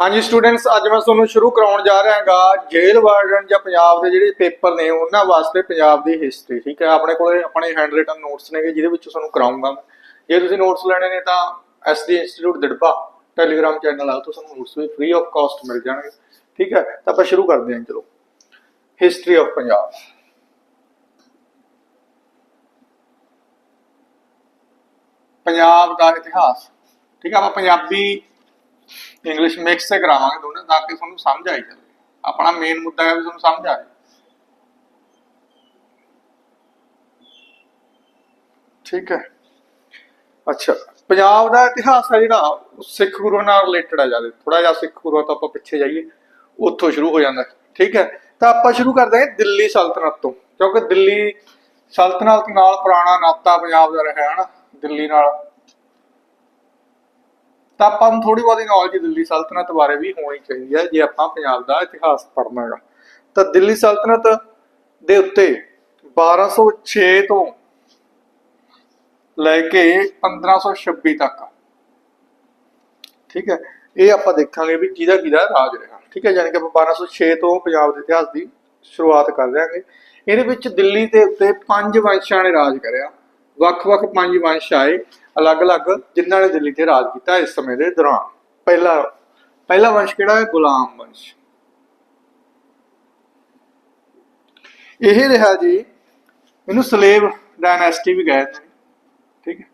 ਹਾਂਜੀ ਸਟੂਡੈਂਟਸ, ਅੱਜ ਮੈਂ ਤੁਹਾਨੂੰ ਸ਼ੁਰੂ ਕਰਾਉਣ ਜਾ ਰਿਹਾ ਹਾਂਗਾ ਜੇਲ ਵਾਰਡਨ ਜਾਂ ਪੰਜਾਬ ਦੇ ਜਿਹੜੇ ਪੇਪਰ ਨੇ, ਉਹਨਾਂ ਵਾਸਤੇ ਪੰਜਾਬ ਦੀ ਹਿਸਟਰੀ ਠੀਕ ਹੈ? ਆਪਣੇ ਕੋਲੇ ਆਪਣੇ ਹੈਂਡ ਰਿਟਨ ਨੋਟਸ ਨੇਗੇ, ਜਿਹਦੇ ਵਿੱਚ ਤੁਹਾਨੂੰ ਕਰਾਉਂਗਾ ਜੇ ਤੁਸੀਂ ਨੋਟਸ ਲੈਣੇ ਨੇ ਤਾਂ SD institute Dirba Telegram channel ਆ, ਉੱਥੋਂ ਤੁਹਾਨੂੰ ਨੋਟਸ ਵੀ ਫ੍ਰੀ ਆਫ ਕਾਸਟ ਮਿਲ ਜਾਣਗੇ, ਠੀਕ ਹੈ? ਤਾਂ ਆਪਾਂ ਸ਼ੁਰੂ ਕਰਦੇ ਹਾਂ, ਚਲੋ। History of Punjab. ਪੰਜਾਬ ਦਾ ਇਤਿਹਾਸ, ਠੀਕ ਹੈ? ਆਪਾਂ ਪੰਜਾਬੀ ਇੰਗਲਿਸ਼ ਮਿਕਸ ਤੇ ਕਰਾਵਾਂਗੇ ਦੋਨੇ, ਤਾਂ ਕਿ ਤੁਹਾਨੂੰ ਸਮਝ ਆਈ ਜਾਵੇ। ਆਪਣਾ ਮੇਨ ਮੁੱਦਾ ਹੈ ਵੀ ਤੁਹਾਨੂੰ ਸਮਝ ਆ ਜਾਏ ਠੀਕ ਹੈ। ਅੱਛਾ, ਪੰਜਾਬ ਦਾ ਇਤਿਹਾਸ ਹੈ ਜਿਹੜਾ ਸਿੱਖ ਗੁਰੂਆਂ ਨਾਲ ਰਿਲੇਟਡ ਹੈ ਜ਼ਿਆਦਾ। ਥੋੜਾ ਜਿਹਾ ਸਿੱਖ ਗੁਰੂਆਂ ਤੋਂ ਆਪਾਂ ਪਿੱਛੇ ਜਾਈਏ, ਉੱਥੋਂ ਸ਼ੁਰੂ ਹੋ ਜਾਂਦਾ। ਠੀਕ ਹੈ। ਤਾਂ ਆਪਾਂ ਸ਼ੁਰੂ ਕਰਦੇ ਹਾਂ ਦਿੱਲੀ ਸਲਤਨਤ ਤੋਂ। ਕਿਉਂਕਿ ਦਿੱਲੀ ਸਲਤਨਤ ਨਾਲ ਪੁਰਾਣਾ ਨਾਤਾ ਪੰਜਾਬ ਦਾ ਰਿਹਾ ਹੈ ਨਾ, ਦਿੱਲੀ ਨਾਲ। ਤਾਂ ਆਪਾਂ ਨੂੰ ਥੋੜੀ ਬਹੁਤੀ ਨੌਲੇਜ ਦਿੱਲੀ ਸਲਤਨਤ ਬਾਰੇ ਵੀ ਹੋਣੀ ਚਾਹੀਦੀ ਹੈ, ਜੇ ਆਪਾਂ ਪੰਜਾਬ ਦਾ ਇਤਿਹਾਸ ਪੜ੍ਹਨਾ ਹੈਗਾ। ਤਾਂ ਦਿੱਲੀ ਸਲਤਨਤ ਦੇ ਉੱਤੇ 1206 ਤੋਂ ਲੈ ਕੇ 1526 ਤੱਕ, ਠੀਕ ਹੈ, ਇਹ ਆਪਾਂ ਦੇਖਾਂਗੇ ਵੀ ਕਿਹਦਾ ਕਿਹਦਾ ਰਾਜ ਰਿਹਾ, ਠੀਕ ਹੈ ਯਾਨੀ ਕਿ ਆਪਾਂ 1206 ਤੋਂ ਪੰਜਾਬ ਦੇ ਇਤਿਹਾਸ ਦੀ ਸ਼ੁਰੂਆਤ ਕਰ ਰਹੇ ਇਹਦੇ ਵਿੱਚ ਦਿੱਲੀ ਦੇ ਉੱਤੇ ਪੰਜ ਵੰਸ਼ਾਂ ਨੇ ਰਾਜ ਕਰਿਆ, ਵੱਖ-ਵੱਖ ਪੰਜ ਵੰਸ਼ ਆਏ। ਅਲੱਗ-ਅਲੱਗ ਜਿਨ੍ਹਾਂ ਨੇ ਦਿੱਲੀ ਤੇ ਰਾਜ ਕੀਤਾ ਇਸ ਸਮੇਂ ਦੇ ਦੌਰਾਨ। ਪਹਿਲਾ ਪਹਿਲਾ ਵੰਸ਼ ਕਿਹੜਾ ਹੈ? ਗੁਲਾਮ ਵੰਸ਼। ਇਹ ਰਿਹਾ ਜੀ, ਇਹਨੂੰ ਸਲੇਵ ਡਾਇਨੈਸਟੀ ਵੀ ਕਹਿੰਦੇ ਨੇ ਠੀਕ ਹੈ।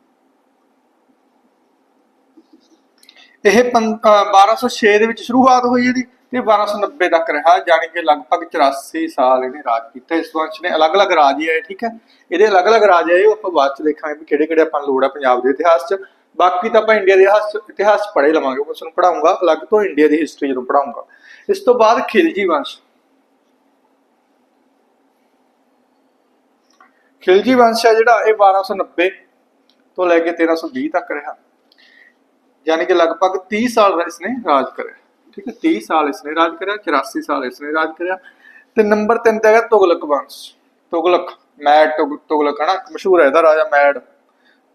ਇਹ ਪੰ- ਅਹ 1206 ਦੇ ਵਿੱਚ ਸ਼ੁਰੂਆਤ ਹੋਈ ਇਹਦੀ। ਤੇ 1290 ਤੱਕ ਰਿਹਾ, ਜਾਣੀ ਕਿ ਲਗਭਗ 84 ਸਾਲ ਇਹਨੇ ਰਾਜ ਕੀਤਾ। ਇਸ ਵੰਸ਼ ਨੇ ਅਲੱਗ-ਅਲੱਗ ਰਾਜ ਹੀ ਆਏ, ਠੀਕ ਹੈ? ਇਹਦੇ ਅਲੱਗ-ਅਲੱਗ ਰਾਜ ਆਏ, ਉਹ ਆਪਾਂ ਬਾਅਦ ਚ ਦੇਖਾਂਗੇ ਵੀ ਕਿਹੜੇ-ਕਿਹੜੇ ਆਪਾਂ ਨੂੰ ਲੋੜ ਹੈ ਪੰਜਾਬ ਦੇ ਇਤਿਹਾਸ 'ਚ। ਬਾਕੀ ਤਾਂ ਆਪਾਂ ਇੰਡੀਆ ਦੇ ਇਤਿਹਾਸ ਇਤਿਹਾਸ ਪੜ੍ਹੇ ਲਵਾਂਗੇ, ਮੈਂ ਤੁਹਾਨੂੰ ਪੜਾਉਂਗਾ ਅਲੱਗ ਤੋਂ ਇੰਡੀਆ ਦੀ ਹਿਸਟਰੀ ਨੂੰ ਪੜਾਉਂਗਾ ਇਸ ਤੋਂ ਬਾਅਦ ਖਿਲਜੀ ਵੰਸ਼। ਖਿਲਜੀ ਵੰਸ਼ ਹੈ ਜਿਹੜਾ, ਇਹ 1290 ਤੋਂ ਲੈ ਕੇ 1320 ਤੱਕ ਰਿਹਾ। ਯਾਨੀ ਕਿ ਲਗਭਗ 30 ਸਾਲ ਇਸਨੇ ਰਾਜ ਕਰਿਆ। ਠੀਕ ਹੈ 30 ਸਾਲ ਇਸਨੇ ਰਾਜ ਕਰਿਆ 84 ਸਾਲ ਇਸਨੇ ਰਾਜ ਕਰਿਆ। ਤੇ ਨੰਬਰ 3 ਤੇ ਹੈਗਾ ਤੁਗਲਕ ਵੰਸ਼। ਤੁਗਲਕ, ਮੈਡ ਤੁਗਲਕ ਹੈ ਮਸ਼ਹੂਰ ਹੈ ਇਹਦਾ ਰਾਜਾ ਮੈਡ।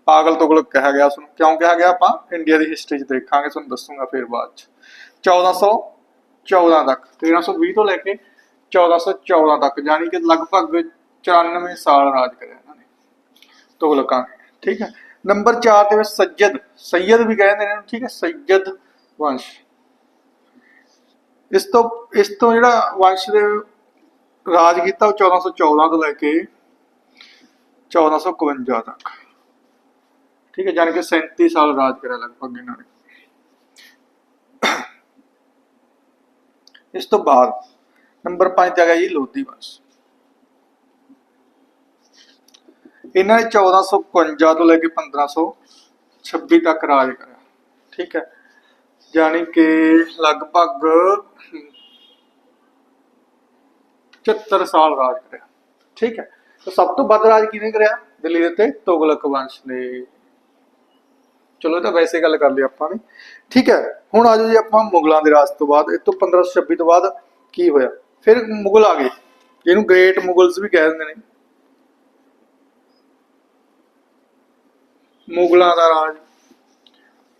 ਪਾਗਲ ਤੁਗਲਕ ਕਿਹਾ ਗਿਆ ਉਸਨੂੰ। ਕਿਉਂ ਕਿਹਾ ਗਿਆ ਆਪਾਂ? ਇੰਡੀਆ ਦੀ ਹਿਸਟਰੀ 'ਚ ਦੇਖਾਂਗੇ, ਤੁਹਾਨੂੰ ਦੱਸੂਗਾ ਫਿਰ ਬਾਅਦ 'ਚ। 1414 ਤੱਕ 1320 ਤੋਂ ਲੈ ਕੇ 1414 ਤੱਕ ਯਾਨੀ ਕਿ ਲਗਭਗ 94 ਸਾਲ ਰਾਜ ਕਰਿਆ ਇਹਨਾਂ ਨੇ ਤੁਗਲਕਾਂ ਨੇ। ਠੀਕ ਹੈ, ਨੰਬਰ 4 ਦੇ ਵਿੱਚ ਸੱਜਦ। ਸੈਯਦ ਵੀ ਕਹਿੰਦੇ ਨੇ ਇਹਨੂੰ, ਠੀਕ ਹੈ ਸੈਯਦ ਵੰਸ਼। ਇਸ ਤੋਂ ਇਸ ਤੋਂ ਜਿਹੜਾ ਵੰਸ਼ ਦੇ ਰਾਜ ਕੀਤਾ ਉਹ 1414 ਤੋਂ ਲੈ ਕੇ 1451 ਤੱਕ। ਠੀਕ ਹੈ ਜਾਨ ਕਿ 37 ਸਾਲ ਰਾਜ ਕਰਿਆ ਲਗਭਗ ਇਹਨਾਂ ਨੇ। ਇਸ ਤੋਂ ਬਾਅਦ ਨੰਬਰ 5 ਤੇ ਆ ਗਿਆ ਜੀ ਲੋਧੀ ਵੰਸ਼। ਇਹਨਾਂ ਨੇ 1451 ਤੋਂ ਲੈ ਕੇ 1526 ਤੱਕ ਰਾਜ ਕਰਿਆ। ਠੀਕ ਹੈ ਯਾਨੀ ਕਿ ਲਗਭਗ 74 ਸਾਲ ਰਾਜ ਕਰਿਆ। ਠੀਕ ਹੈ। ਤਾਂ ਸਭ ਤੋਂ ਵੱਧ ਰਾਜ ਕਿਹਨੇ ਕਰਿਆ? ਦਿੱਲੀ ਦੇ ਉੱਤੇ ਤੁਗਲਕ ਵੰਸ਼ ਨੇ। ਚਲੋ ਤਾਂ ਵੈਸੇ ਗੱਲ ਕਰ ਲਈ ਆਪਾਂ ਨੇ। ਠੀਕ ਹੈ। ਹੁਣ ਆਜੋ ਜੀ ਆਪਾਂ ਮੁਗਲਾਂ ਦੇ ਰਾਜ ਤੋਂ ਬਾਅਦ। ਇਹ ਤੋਂ 1526 ਤੋਂ ਬਾਅਦ ਕੀ ਹੋਇਆ? ਫਿਰ ਮੁਗਲ ਆ ਗਏ। ਇਹਨੂੰ ਗ੍ਰੇਟ ਮੁਗਲਸ ਵੀ ਕਹਿ ਦਿੰਦੇ ਨੇ। ਮੁਗਲਾਂ ਦਾ ਰਾਜ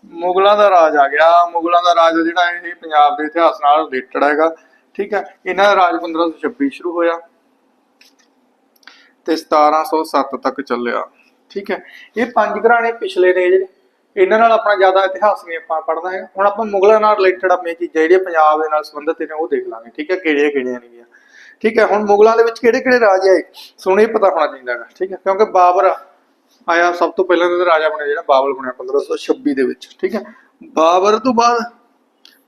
ਮੁਗਲਾਂ ਦਾ ਰਾਜ ਆ ਗਿਆ। ਮੁਗਲਾਂ ਦਾ ਰਾਜ ਜਿਹੜਾ ਇਹ ਪੰਜਾਬ ਦੇ ਇਤਿਹਾਸ ਨਾਲ ਰਿਲੇਟਡ ਹੈਗਾ। ਠੀਕ ਹੈ? ਇਹਨਾਂ ਦਾ ਰਾਜ 1526 ਸ਼ੁਰੂ ਹੋਇਆ ਤੇ 1707 ਤੱਕ ਚੱਲਿਆ। ਠੀਕ ਹੈ? ਇਹ ਪੰਜ ਘਰਾਣੇ ਪਿਛਲੇ ਨੇ ਜਿਹੜੇ, ਇਹਨਾਂ ਨਾਲ ਆਪਣਾ ਜ਼ਿਆਦਾ ਇਤਿਹਾਸ ਨਹੀਂ ਆਪਾਂ ਪੜ੍ਹਨਾ ਹੈ ਹੁਣ ਆਪਾਂ ਮੁਗਲਾਂ ਨਾਲ ਰਿਲੇਟਡ ਆਪਣੀਆਂ ਚੀਜ਼ਾਂ ਜਿਹੜੀਆਂ ਪੰਜਾਬ ਦੇ ਨਾਲ ਸੰਬੰਧਿਤ ਨੇ, ਉਹ ਦੇਖ ਲਾਂਗੇ। ਠੀਕ ਹੈ? ਕਿਹੜੀਆਂ ਕਿਹੜੀਆਂ ਨੇ ਠੀਕ ਹੈ? ਹੁਣ ਮੁਗਲਾਂ ਦੇ ਵਿੱਚ ਕਿਹੜੇ ਕਿਹੜੇ ਰਾਜ ਆਏ? ਸੁਣੇ ਪਤਾ ਹੋਣਾ ਚਾਹੀਦਾ ਹੈਗਾ। ਠੀਕ ਹੈ? ਕਿਉਂਕਿ ਬਾਬਰ ਆਇਆ ਸਭ ਤੋਂ ਪਹਿਲਾਂ ਤਾਂ ਰਾਜਾ ਬਣਿਆ, ਜਿਹੜਾ ਬਾਬਰ ਬਣਿਆ 1526 ਦੇ ਵਿੱਚ, ਠੀਕ ਹੈ? ਬਾਬਰ ਤੋਂ ਬਾਅਦ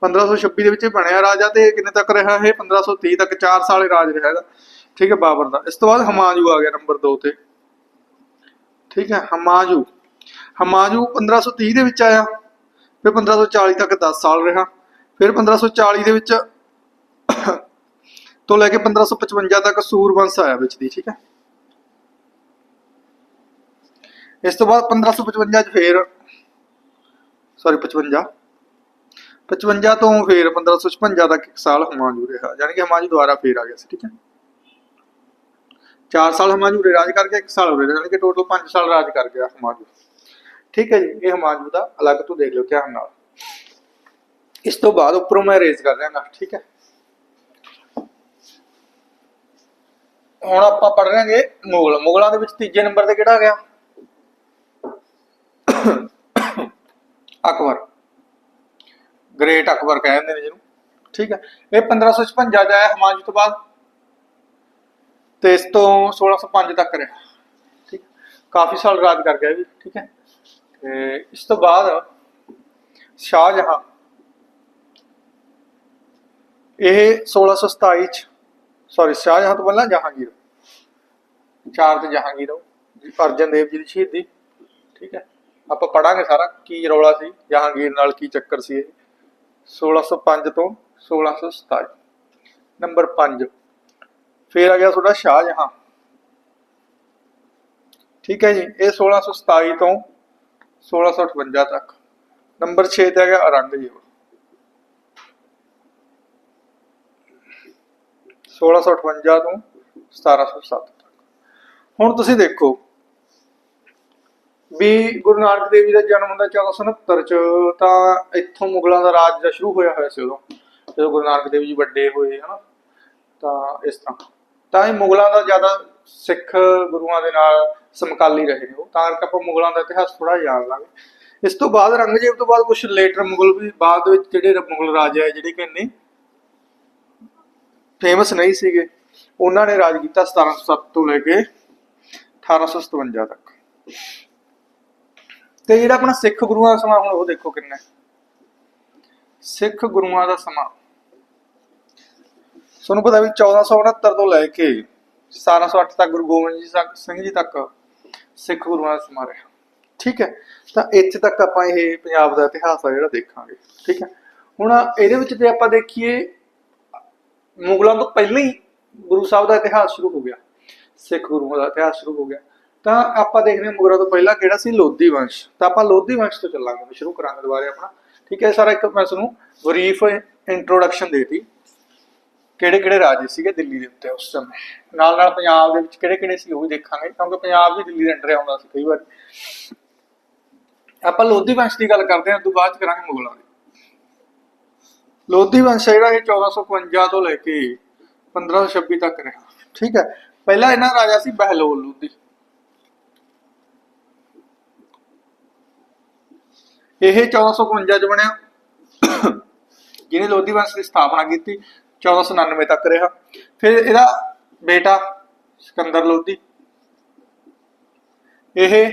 1526 ਦੇ ਵਿੱਚ ਬਣਿਆ ਰਾਜਾ ਤੇ ਕਿੰਨੇ ਤੱਕ ਰਿਹਾ ਇਹ? 1530 ਤੱਕ 4 ਸਾਲ ਰਾਜ ਰਿਹਾ ਇਹਦਾ ਠੀਕ ਹੈ ਬਾਬਰ ਦਾ। ਇਸ ਤੋਂ ਬਾਅਦ ਹਮਾਯੂ ਆ ਗਿਆ ਨੰਬਰ 2 ਤੇ, ਠੀਕ ਹੈ? ਹਮਾਯੂ ਹਮਾਯੂ 1530 ਦੇ ਵਿੱਚ ਆਇਆ, ਫਿਰ 1540 ਤੱਕ 10 ਸਾਲ ਰਿਹਾ, ਫਿਰ 1540 ਦੇ ਵਿੱਚ ਤੋਂ ਲੈ ਕੇ 1555 ਤੱਕ ਸੂਰਵੰਸ਼ ਆਇਆ ਵਿੱਚ ਦੀ, ਠੀਕ ਹੈ? ਇਸ ਤੋਂ ਬਾਅਦ 1555 ਚ ਫੇਰ ਸੌਰੀ 55 55 ਤੋਂ ਫੇਰ 1556 ਤੱਕ ਇੱਕ ਸਾਲ ਹਮਾਯੂ ਰਿਹਾ, ਯਾਨੀ ਕਿ ਹਮਾਯੂ ਦੁਬਾਰਾ ਫੇਰ ਆ ਗਿਆ ਸੀ, ਠੀਕ ਹੈ। 4 ਸਾਲ ਹਮਾਯੂ ਉਰੇ ਰਾਜ ਕਰ 1 ਸਾਲ ਉਰੇ ਯਾਨੀ ਕਿ ਟੋਟਲ 5 ਸਾਲ ਰਾਜ ਕਰ ਗਿਆ ਹਮਾਯੂ ਠੀਕ ਹੈ ਜੀ, ਇਹ ਹਮਾਯੂ ਦਾ ਅਲੱਗ ਤੋਂ ਦੇਖ ਲਿਓ ਧਿਆਨ ਨਾਲ। ਇਸ ਤੋਂ ਬਾਅਦ ਉੱਪਰੋਂ ਮੈਂ ਰੇਜ਼ ਕਰ ਦਿਆਂਗਾ ਠੀਕ ਹੈ। ਹੁਣ ਆਪਾਂ ਪੜ ਰਾਂਗੇ ਮੁਗਲ। ਮੁਗਲਾਂ ਦੇ ਵਿੱਚ ਤੀਜੇ ਨੰਬਰ ਤੇ ਕਿਹੜਾ ਆ ਗਿਆ? ਅਕਬਰ। ਗ੍ਰੇਟ ਅਕਬਰ ਕਹਿੰਦੇ ਨੇ ਜਿਹਨੂੰ। ਠੀਕ ਹੈ। ਇਹ 1556 ਚ ਆਇਆ ਹਮਾਯੂ ਤੋਂ ਬਾਅਦ। ਤੇ ਇਸ ਤੋਂ 1605 ਤੱਕ ਰਿਹਾ। ਠੀਕ ਕਾਫੀ ਸਾਲ ਰਾਜ ਕਰ ਗਿਆ ਵੀ। ਠੀਕ ਹੈ। ਤੇ ਇਸ ਤੋਂ ਬਾਅਦ ਸ਼ਾਹਜਹਾਂ। ਇਹ 1627 ਚ ਸੌਰੀ ਸ਼ਾਹਜਹਾਂ ਤੋਂ ਪਹਿਲਾਂ ਜਹਾਂਗੀਰ। ਚਾਰ ਤੇ ਜਹਾਂਗੀਰ ਅਰਜਨ ਦੇਵ ਜੀ ਦੀ ਸ਼ਹੀਦੀ। ਠੀਕ ਹੈ। ਆਪਾਂ ਪੜਾਂਗੇ ਸਾਰਾ ਕੀ ਰੌਲਾ ਸੀ, ਜਹਾਂਗੀਰ ਨਾਲ ਕੀ ਚੱਕਰ ਸੀ ਇਹ। 1605 ਤੋਂ 1627 ਨੰਬਰ 5 ਫਿਰ ਆ ਗਿਆ ਤੁਹਾਡਾ ਸ਼ਾਹਜਹਾਂ। ਠੀਕ ਹੈ ਜੀ, ਇਹ 1627 ਤੋਂ 1658 ਤੱਕ। ਨੰਬਰ 6 ਤੇ ਆ ਗਿਆ ਔਰੰਗਜ਼ੇਬ 1658 ਤੋਂ 1707 ਤੱਕ। ਹੁਣ ਤੁਸੀਂ ਦੇਖੋ ਵੀ ਗੁਰੂ ਨਾਨਕ ਦੇਵ ਜੀ ਦਾ ਜਨਮ ਹੁੰਦਾ 1469 ਚ, ਤਾਂ ਇੱਥੋਂ ਮੁਗਲਾਂ ਦਾ ਰਾਜ ਦਾ ਸ਼ੁਰੂ ਹੋਇਆ ਹੋਇਆ ਸੀ ਉਦੋਂ, ਜਦੋਂ ਗੁਰੂ ਨਾਨਕ ਦੇਵ ਜੀ ਵੱਡੇ ਹੋਏ, ਹਨਾ? ਤਾਂ ਇਸ ਤਰ੍ਹਾਂ। ਤਾਂ ਇਹ ਮੁਗਲਾਂ ਦਾ ਜ਼ਿਆਦਾ ਸਿੱਖ ਗੁਰੂਆਂ ਦੇ ਨਾਲ ਸਮਕਾਲੀ ਰਹੇ ਉਹ, ਤਾਂ ਕਰਕੇ ਆਪਾਂ ਮੁਗਲਾਂ ਦਾ ਇਤਿਹਾਸ ਥੋੜਾ ਜਾਣ ਲਾਂਗੇ। ਇਸ ਤੋਂ ਬਾਅਦ ਰੰਗਜੀਤ ਤੋਂ ਬਾਅਦ ਕੁਝ ਲੇਟਰ ਮੁਗਲ ਵੀ, ਬਾਅਦ ਵਿੱਚ ਜਿਹੜੇ ਮੁਗਲ ਰਾਜੇ ਆ ਜਿਹੜੇ ਕਿ ਇੰਨੇ ਫੇਮਸ ਨਹੀਂ ਸੀਗੇ, ਉਹਨਾਂ ਨੇ ਰਾਜ ਕੀਤਾ 1707 ਤੋਂ ਲੈ ਕੇ 1857 ਤੱਕ। ਤੇ ਜਿਹੜਾ ਆਪਣਾ ਸਿੱਖ ਗੁਰੂਆਂ ਦਾ ਸਮਾਂ ਹੁਣ ਉਹ ਦੇਖੋ ਕਿੰਨਾ ਸਿੱਖ ਗੁਰੂਆਂ ਦਾ ਸਮਾਂ। ਤੁਹਾਨੂੰ ਪਤਾ ਵੀ 1469 ਤੋਂ ਲੈ ਕੇ 1708 ਤੱਕ ਗੁਰੂ ਗੋਬਿੰਦ ਜੀ ਸਿੰਘ ਜੀ ਤੱਕ ਸਿੱਖ ਗੁਰੂਆਂ ਦਾ ਸਮਾਂ ਰਿਹਾ। ਠੀਕ ਹੈ? ਤਾਂ ਇੱਥੇ ਤੱਕ ਆਪਾਂ ਇਹ ਪੰਜਾਬ ਦਾ ਇਤਿਹਾਸ ਆ ਜਿਹੜਾ ਦੇਖਾਂਗੇ। ਠੀਕ ਹੈ? ਹੁਣ ਇਹਦੇ ਵਿੱਚ ਜੇ ਆਪਾਂ ਦੇਖੀਏ, ਮੁਗਲਾਂ ਤੋਂ ਪਹਿਲਾਂ ਹੀ ਗੁਰੂ ਸਾਹਿਬ ਦਾ ਇਤਿਹਾਸ ਸ਼ੁਰੂ ਹੋ ਗਿਆ। ਸਿੱਖ ਗੁਰੂਆਂ ਦਾ ਇਤਿਹਾਸ ਸ਼ੁਰੂ ਹੋ ਗਿਆ। ਤਾਂ ਆਪਾਂ ਦੇਖਦੇ ਹਾਂ ਮੁਗਲਾਂ ਤੋਂ ਪਹਿਲਾਂ ਕਿਹੜਾ ਸੀ ਲੋਧੀ ਵੰਸ਼। ਤਾਂ ਆਪਾਂ ਲੋਧੀ ਵੰਸ਼ ਤੋਂ ਚੱਲਾਂਗੇ ਸ਼ੁਰੂ ਕਰਾਂਗੇ ਦੁਬਾਰੇ ਆਪਣਾ। ਠੀਕ ਹੈ, ਸਾਰਾ ਇੱਕ ਮੈਂ ਤੁਹਾਨੂੰ ਬਰੀਫ ਇੰਟਰੋਡਕਸ਼ਨ ਦੇਤੀ। ਕਿਹੜੇ ਕਿਹੜੇ ਰਾਜੇ ਸੀਗੇ ਦਿੱਲੀ ਦੇ ਉੱਤੇ ਉਸ ਸਮੇਂ? ਨਾਲ ਨਾਲ ਪੰਜਾਬ ਦੇ ਵਿੱਚ ਕਿਹੜੇ ਕਿਹੜੇ ਸੀ ਉਹ ਵੀ ਦੇਖਾਂਗੇ, ਕਿਉਂਕਿ ਪੰਜਾਬ ਵੀ ਦਿੱਲੀ ਦੇ ਅੰਡਰ ਆਉਂਦਾ ਸੀ ਕਈ ਵਾਰ। ਆਪਾਂ ਲੋਧੀ ਵੰਸ਼ ਦੀ ਗੱਲ ਕਰਦੇ ਹਾਂ ਤੋਂ ਬਾਅਦ ਕਰਾਂਗੇ ਮੁਗਲਾਂ ਦੀ। ਲੋਧੀ ਵੰਸ਼ ਹੈ ਜਿਹੜਾ ਇਹ 1451 ਤੋਂ ਲੈ ਕੇ 1526 ਤੱਕ ਰਿਹਾ। ਠੀਕ ਹੈ, ਪਹਿਲਾ ਇਹਨਾਂ ਰਾਜਾ ਸੀ ਬਹਿਲੋਲ ਲੋਧੀ। ਇਹ 1451 ਚ ਬਣਿਆ। ਜਿਹਨੇ ਲੋਧੀ ਵੰਸ਼ ਦੀ ਸਥਾਪਨਾ ਕੀਤੀ 1499 ਤੱਕ ਰਿਹਾ। ਫਿਰ ਇਹਦਾ ਬੇਟਾ ਸਿਕੰਦਰ ਲੋਧੀ। ਇਹ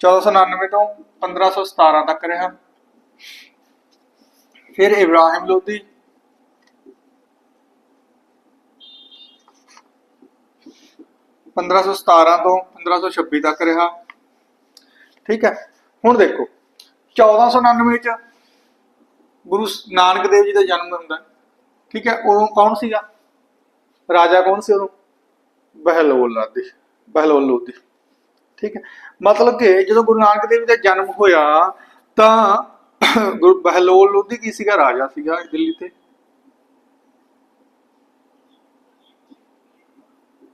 1499 ਤੋਂ 1517 ਤੱਕ ਰਿਹਾ। ਫਿਰ ਇਬਰਾਹਿਮ ਲੋਧੀ। ਪੰਦਰਾਂ ਸੌ ਸਤਾਰਾਂ ਤੋਂ 1526 ਤੱਕ ਰਿਹਾ। ਠੀਕ ਹੈ। ਹੁਣ ਦੇਖੋ 1499 ਚ ਗੁਰੂ ਨਾਨਕ ਦੇਵ ਜੀ ਦਾ ਜਨਮ ਹੁੰਦਾ। ਠੀਕ ਹੈ ਉਦੋਂ ਕੌਣ ਸੀਗਾ? ਰਾਜਾ ਕੌਣ ਸੀ ਉਦੋਂ? ਬਹਿਲੋਲ ਲੋਧੀ ਬਹਿਲੋਲ ਲੋਧੀ ਠੀਕ ਹੈ ਮਤਲਬ ਕਿ ਜਦੋਂ ਗੁਰੂ ਨਾਨਕ ਦੇਵ ਜੀ ਦਾ ਜਨਮ ਹੋਇਆ ਤਾਂ ਗੁਰੂ ਬਹਿਲੋਲ ਲੋਧੀ ਕੀ ਸੀਗਾ? ਰਾਜਾ ਸੀਗਾ ਦਿੱਲੀ ਤੇ।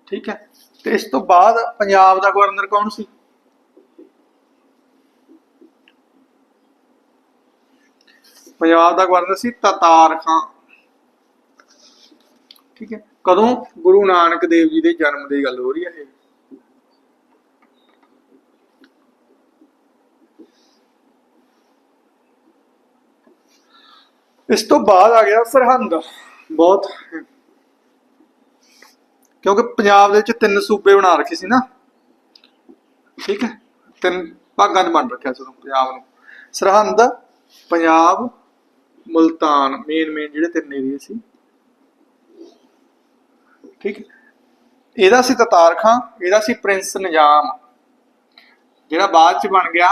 ਠੀਕ ਹੈ ਤੇ ਇਸ ਤੋਂ ਬਾਅਦ ਪੰਜਾਬ ਦਾ ਗਵਰਨਰ ਕੌਣ ਸੀ? ਪੰਜਾਬ ਦਾ ਗਵਰਨਰ ਸੀ ਤਤਾਰ ਖਾਂ। ਠੀਕ ਹੈ। ਕਦੋਂ ਗੁਰੂ ਨਾਨਕ ਦੇਵ ਜੀ ਦੇ ਜਨਮ ਦੀ ਗੱਲ ਹੋ ਰਹੀ ਹੈ ਇਹ? ਇਸ ਤੋਂ ਬਾਅਦ ਆ ਗਿਆ ਸਰਹੰਦ। ਬਹੁਤ। ਕਿਉਂਕਿ ਪੰਜਾਬ ਦੇ ਵਿੱਚ ਤਿੰਨ ਸੂਬੇ ਬਣਾ ਰੱਖੇ ਸੀ ਨਾ। ਠੀਕ ਹੈ। ਤਿੰਨ ਭਾਗਾਂ 'ਚ ਵੰਡ ਰੱਖਿਆ ਸੀ ਉਦੋਂ ਪੰਜਾਬ ਨੂੰ। ਸਰਹੰਦ, ਪੰਜਾਬ ਮੁਲਤਾਨ ਮੇਨ ਮੇਨ ਜਿਹੜੇ ਤਿੰਨ ਏਰੀਏ ਸੀ। ਠੀਕ ਇਹਦਾ ਸੀ ਤਤਾਰ ਖਾਂ, ਇਹਦਾ ਸੀ ਪ੍ਰਿੰਸ ਨਿਜ਼ਾਮ, ਜਿਹੜਾ ਬਾਅਦ ਚ ਬਣ ਗਿਆ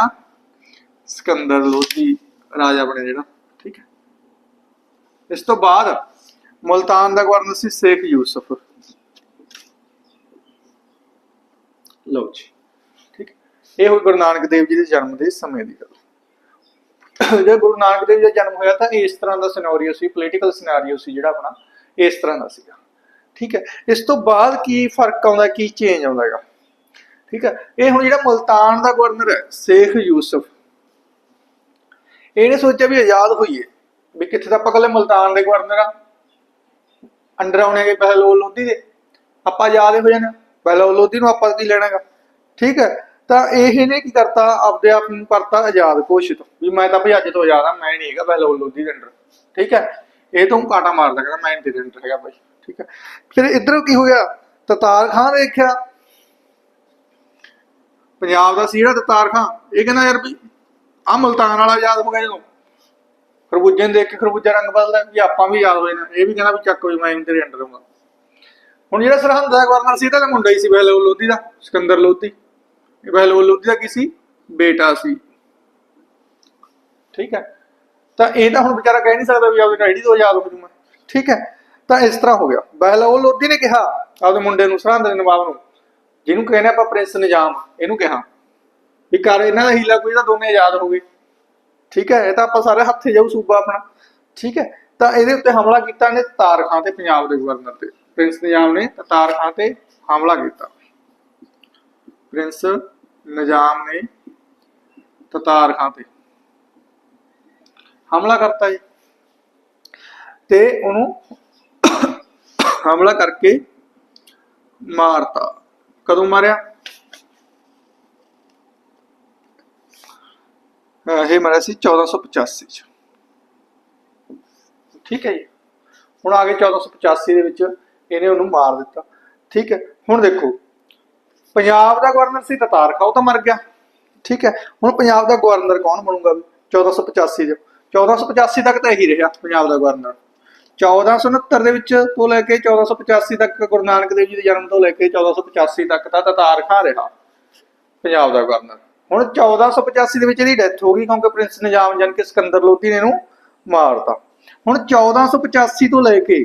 ਸਿਕੰਦਰ ਲੋਧੀ, ਰਾਜਾ ਬਣਿਆ ਜਿਹੜਾ। ਠੀਕ ਹੈ। ਇਸ ਤੋਂ ਬਾਅਦ ਮੁਲਤਾਨ ਦਾ ਗਵਰਨਰ ਸੀ ਸ਼ੇਖ ਯੂਸਫ। ਲਓ ਜੀ। ਠੀਕ ਇਹ ਹੋਈ ਗੁਰੂ ਨਾਨਕ ਦੇਵ ਜੀ ਦੇ ਜਨਮ ਦੇ ਸਮੇਂ ਦੀ ਗੱਲ। ਜਦ ਗੁਰੂ ਨਾਨਕ ਦੇਵ ਜੀ ਦਾ ਜਨਮ ਹੋਇਆ ਤਾਂ ਇਸ ਤਰ੍ਹਾਂ ਦਾ ਸਿਨੈਰੀਓ ਸੀ ਪੋਲੀਟੀਕਲ ਸਿਨੈਰੀਓ ਸੀ ਜਿਹੜਾ ਆਪਣਾ, ਇਸ ਤਰ੍ਹਾਂ ਦਾ ਸੀਗਾ। ਠੀਕ ਹੈ, ਇਸ ਤੋਂ ਬਾਅਦ ਕੀ ਫ਼ਰਕ ਆਉਂਦਾ, ਕੀ ਚੇਂਜ ਆਉਂਦਾ ਹੈਗਾ? ਠੀਕ ਹੈ, ਇਹ ਹੁਣ ਜਿਹੜਾ ਮੁਲਤਾਨ ਦਾ ਗਵਰਨਰ ਹੈ, ਸ਼ੇਖ ਯੂਸਫ, ਇਹਨੇ ਸੋਚਿਆ ਵੀ ਆਜ਼ਾਦ ਹੋਈਏ, ਵੀ ਕਿੱਥੇ ਤਾਂ ਆਪਾਂ ਕੱਲੇ ਮਲਤਾਨ ਦੇ ਗਵਰਨਰ ਆ। ਅੰਡਰ ਆਉਣੇਗੇ ਬਹਿਲੋਲ ਲੋਧੀ ਦੇ, ਆਪਾਂ ਆਜ਼ਾਦ ਹੋ ਜਾਣਾ ਬਹਿਲੋਲ ਲੋਧੀ ਨੂੰ ਆਪਾਂ ਕੀ ਲੈਣਾਗਾ ਠੀਕ ਹੈ ਤਾਂ ਇਹ ਨੇ ਕੀ ਕਰਤਾ? ਆਪਦੇ ਆਪ ਨੂੰ ਕਰਤਾ ਆਜ਼ਾਦ ਘੋਸ਼ਿਤ। ਵੀ ਮੈਂ ਤਾਂ ਭਈ ਅੱਜ ਤੋਂ ਆਜ਼ਾਦ ਆ ਮੈਂ ਨਹੀਂ ਹੈਗਾ ਬਹਿਲੋਲ ਲੋਧੀ ਦੇ ਅੰਡਰ। ਠੀਕ ਹੈ? ਇਹ ਤੋਂ ਕਾਟਾ ਮਾਰਦਾ ਕਹਿੰਦਾ ਮੈਂ ਨਹੀਂ ਤੇਰੇ ਅੰਡਰ ਹੈਗਾ ਬਾਈ। ਠੀਕ ਹੈ? ਫਿਰ ਇਧਰੋਂ ਕੀ ਹੋਇਆ? ਗਿਆ ਤਤਾਰ ਖਾਨ ਦੇਖਿਆ ਪੰਜਾਬ ਦਾ ਸੀ ਜਿਹੜਾ ਤਤਾਰ ਖਾਂ। ਇਹ ਕਹਿੰਦਾ ਯਾਰ ਵੀ ਆ ਮਲਤਾਨ ਵਾਲਾ ਆਜ਼ਾਦ ਹੋ ਗਿਆ ਜਦੋਂ। ਖਰਬੂਜੇ ਨੂੰ ਦੇਖ ਕੇ ਖਰਬੂਜਾ ਰੰਗ ਬਦਲਦਾ ਵੀ ਆਪਾਂ ਵੀ ਆਜ਼ਾਦ ਹੋਏ ਨਾ। ਇਹ ਵੀ ਕਹਿੰਦਾ ਵੀ ਚੱਕ ਵੀ ਮੈਂ ਤੇਰੇ ਅੰਡਰ ਹਾਂ ਹੁਣ ਜਿਹੜਾ ਸਰਹੰਦ ਦਾ ਗਵਰਨਰ ਸੀ, ਇਹਦਾ ਤਾਂ ਮੁੰਡਾ ਹੀ ਸੀ ਬਹਿਲੋਲ ਲੋਧੀ ਦਾ, ਸਿਕੰਦਰ ਲੋਧੀ। ਇਹ ਬਹਿਲੋਲ ਲੋਧੀ ਦਾ ਕੀ ਸੀ? ਬੇਟਾ ਸੀ। ਠੀਕ ਹੈ। ਤਾਂ ਇਹ ਤਾਂ ਹੁਣ ਵਿਚਾਰਾ ਕਹਿ ਨਹੀਂ ਸਕਦਾ ਵੀ ਆਪਣੀ ਆਈਡੀ ਤੋਂ ਆਜ਼ਾਦ ਹੋ ਜੂਗਾ ਠੀਕ ਹੈ। ਤਾਂ ਇਸ ਤਰ੍ਹਾਂ ਹੋ ਗਿਆ। ਬਹਿਲੋਲ ਨੇ ਕਿਹਾ ਆਪਦੇ ਮੁੰਡੇ ਨੂੰ, ਸਰਹੰਦ ਦੇ ਨਵਾਬ ਨੂੰ, ਜਿਹਨੂੰ ਕਹਿੰਦੇ ਆਪਾਂ ਪ੍ਰਿੰਸ ਨਿਜ਼ਾਮ ਇਹਨੂੰ ਕਿਹਾ ਵੀ ਕਰ ਇਹਨਾਂ ਦਾ ਹੀਲਾ ਕੋਈ ਤਾਂ ਦੋਨੇ ਆਜ਼ਾਦ ਹੋ ਗਏ। ਠੀਕ ਹੈ। ਇਹ ਤਾਂ ਆਪਾਂ ਸਾਰੇ ਹੱਥੇ ਜਾਊ ਸੂਬਾ ਆਪਣਾ। ਠੀਕ ਹੈ। ਤਾਂ ਇਹਦੇ ਉੱਤੇ ਹਮਲਾ ਕੀਤਾ ਨੇ ਤਾਰ ਖਾਂ ਤੇ ਪੰਜਾਬ ਦੇ ਗਵਰਨਰ ਤੇ। ਪ੍ਰਿੰਸ ਨਿਜ਼ਾਮ ਨੇ ਤਾਰ ਖਾਂ ਤੇ ਹਮਲਾ ਕੀਤਾ। ਪ੍ਰਿੰਸ ਨਿਜ਼ਾਮ ਨੇ ਤਤਾਰ ਖਾਂ ਤੇ ਹਮਲਾ ਕਰਤਾ ਜੀ। ਤੇ ਉਹਨੂੰ ਹਮਲਾ ਕਰਕੇ ਮਾਰਤਾ। ਕਦੋਂ ਮਾਰਿਆ? ਇਹ ਮਾਰਿਆ ਸੀ 1485 ਚ। ਠੀਕ ਹੈ ਜੀ। ਹੁਣ ਆ ਗਏ 1485 ਦੇ ਵਿੱਚ ਇਹਨੇ ਉਹਨੂੰ ਮਾਰ ਦਿੱਤਾ। ਠੀਕ ਹੈ। ਹੁਣ ਦੇਖੋ ਪੰਜਾਬ ਦਾ ਗਵਰਨਰ ਸੀ ਤਤਾਰ ਖਾਂ ਉਹ ਤਾਂ ਮਰ ਗਿਆ। ਠੀਕ ਹੈ, ਹੁਣ ਪੰਜਾਬ ਦਾ ਗਵਰਨਰ ਕੌਣ ਬਣੂਗਾ 1485 ਚ। 1485 ਤੱਕ ਤਾਂ ਇਹੀ ਰਿਹਾ ਪੰਜਾਬ ਦਾ ਗਵਰਨਰ 1469 ਦੇ ਵਿੱਚ ਤੋਂ ਲੈ ਕੇ 1485 ਤੱਕ ਗੁਰੂ ਨਾਨਕ ਦੇਵ ਜੀ ਦੇ ਜਨਮ ਤੋਂ ਲੈ ਕੇ 1485 ਤੱਕ ਤਾਂ ਤਤਾਰ ਖਾਂ ਰਿਹਾ ਪੰਜਾਬ ਦਾ ਗਵਰਨਰ ਹੁਣ 1485 ਦੇ ਵਿੱਚ ਇਹਦੀ ਡੈਥ ਹੋ ਗਈ ਕਿਉਂਕਿ ਪ੍ਰਿੰਸ ਨਿਜ਼ਾਮ ਜਾਨ ਕੇ ਸਿਕੰਦਰ ਲੋਧੀ ਨੇ ਇਹਨੂੰ ਮਾਰਤਾ। ਹੁਣ 1485 ਤੋਂ ਲੈ ਕੇ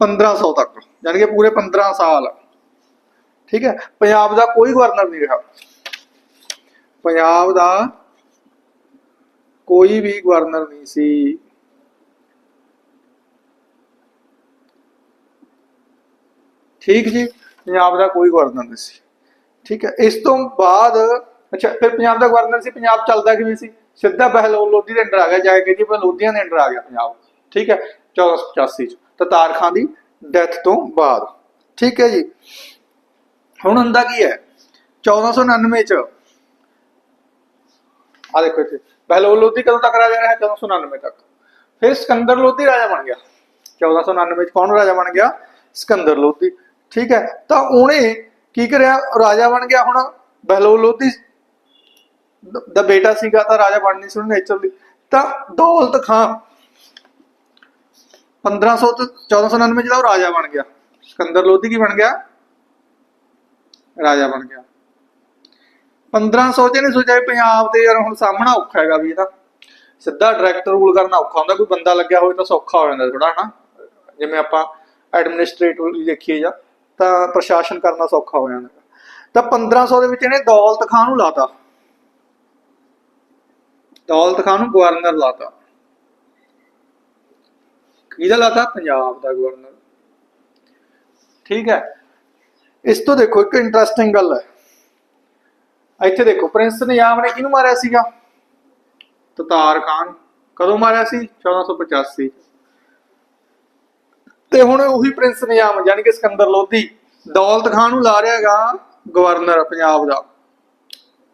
1500 ਤੱਕ ਯਾਨੀ ਕਿ ਪੂਰੇ 15 ਸਾਲ ਠੀਕ ਹੈ? ਪੰਜਾਬ ਦਾ ਕੋਈ ਗਵਰਨਰ ਨਹੀਂ ਰਿਹਾ। ਪੰਜਾਬ ਦਾ ਕੋਈ ਵੀ ਗਵਰਨਰ ਨਹੀਂ ਸੀ। ਠੀਕ ਜੀ? ਪੰਜਾਬ ਦਾ ਕੋਈ ਗਵਰਨਰ ਨਹੀਂ ਸੀ। ਠੀਕ ਹੈ? ਇਸ ਤੋਂ ਬਾਅਦ, ਅੱਛਾ, ਫਿਰ ਪੰਜਾਬ ਦਾ ਗਵਰਨਰ ਸੀ, ਪੰਜਾਬ ਚੱਲਦਾ ਕਿਵੇਂ ਸੀ? ਸਿੱਧਾ ਬਹਿਲੋਲ ਲੋਧੀ ਦੇ ਅੰਡਰ ਆ ਗਿਆ ਜਾ ਕੇ ਜੀ ਬਹਿਲੋਧੀਆਂ ਦੇ ਅੰਡਰ ਆ ਗਿਆ ਪੰਜਾਬ। ਠੀਕ ਹੈ? 1485 ਚ। ਤਤਾਰ ਖਾਨ ਦੀ ਡੈਥ ਤੋਂ ਬਾਅਦ। ਠੀਕ ਹੈ ਜੀ? ਹੁਣ ਹੁੰਦਾ ਕੀ ਹੈ? 1499 ਚ। ਆ ਦੇਖੋ ਇੱਥੇ। ਬਹਿਲੋਲ ਲੋਧੀ ਕਦੋਂ ਤੱਕ ਰਾਜਾ ਰਿਹਾ? 1499 ਤੱਕ। ਫਿਰ ਸਿਕੰਦਰ ਲੋਧੀ ਰਾਜਾ ਬਣ ਗਿਆ। 1499 ਚ ਕੌਣ ਰਾਜਾ ਬਣ ਗਿਆ? ਸਿਕੰਦਰ ਲੋਧੀ। ਠੀਕ ਹੈ? ਤਾਂ ਉਹਨੇ ਕੀ ਕਰਿਆ? ਰਾਜਾ ਬਣ ਗਿਆ। ਹੁਣ ਬਹਿਲੋਲ ਲੋਧੀ ਦਾ ਬੇਟਾ ਸੀਗਾ ਤਾਂ ਰਾਜਾ ਬਣਨੀ ਸੀ ਉਹਨੇ ਨੇਚਰਲੀ ਤਾਂ ਦੌਲਤ ਖਾਂ 1500 ਤੋਂ 1499 ਜਿਹੜਾ ਉਹ ਰਾਜਾ ਬਣ ਗਿਆ। ਸਿਕੰਦਰ ਲੋਧੀ ਕੀ ਬਣ ਗਿਆ? ਰਾਜਾ ਬਣ ਗਿਆ। 1500 ਚ ਇਹਨੇ ਸੋਚਿਆ ਪੰਜਾਬ ਤੇ ਯਾਰ ਹੁਣ ਸਾਹਮਣਾ ਔਖਾ ਹੈਗਾ ਵੀ ਇਹਦਾ ਸਿੱਧਾ ਡਾਇਰੈਕਟ ਰੂਲ ਕਰਨਾ ਔਖਾ ਹੁੰਦਾ, ਕੋਈ ਬੰਦਾ ਲੱਗਿਆ ਹੋਵੇ ਤਾਂ ਸੌਖਾ ਹੋ ਜਾਂਦਾ ਥੋੜਾ ਹਨਾ। ਜਿਵੇਂ ਆਪਾਂ ਐਡਮਿਨਿਸਟ੍ਰੇਟਿਵ ਦੇਖੀਏ ਜਾਂ, ਤਾਂ ਪ੍ਰਸ਼ਾਸਨ ਕਰਨਾ ਸੌਖਾ ਹੋ ਜਾਂਦਾ। ਤਾਂ 1500 ਦੇ ਵਿੱਚ ਇਹਨੇ ਦੌਲਤ ਖਾਨ ਨੂੰ ਲਾਤਾ। ਦੌਲਤ ਖਾਨ ਨੂੰ ਗਵਰਨਰ ਲਾਤਾ। ਕਿਹਦਾ ਲਾਤਾ? ਪੰਜਾਬ ਦਾ ਗਵਰਨਰ। ਠੀਕ ਹੈ। ਇਸ ਤੋਂ ਦੇਖੋ, ਇੱਕ ਇੰਟਰਸਟਿੰਗ ਗੱਲ ਹੈ। ਇੱਥੇ ਦੇਖੋ, ਪ੍ਰਿੰਸ ਨਿਜ਼ਾਮ ਨੇ ਕਿਹਨੂੰ ਮਾਰਿਆ ਸੀਗਾ? ਤਤਾਰ ਖਾਨ। ਕਦੋਂ ਮਾਰਿਆ ਸੀ? 1485 ਤੇ ਹੁਣ ਉਹੀ ਪ੍ਰਿੰਸ ਨਿਜ਼ਾਮ ਯਾਨੀ ਕਿ ਸਿਕੰਦਰ ਲੋਧੀ, ਦੌਲਤ ਖਾਨ ਨੂੰ ਲਾ ਰਿਹਾ ਹੈਗਾ ਗਵਰਨਰ ਪੰਜਾਬ ਦਾ।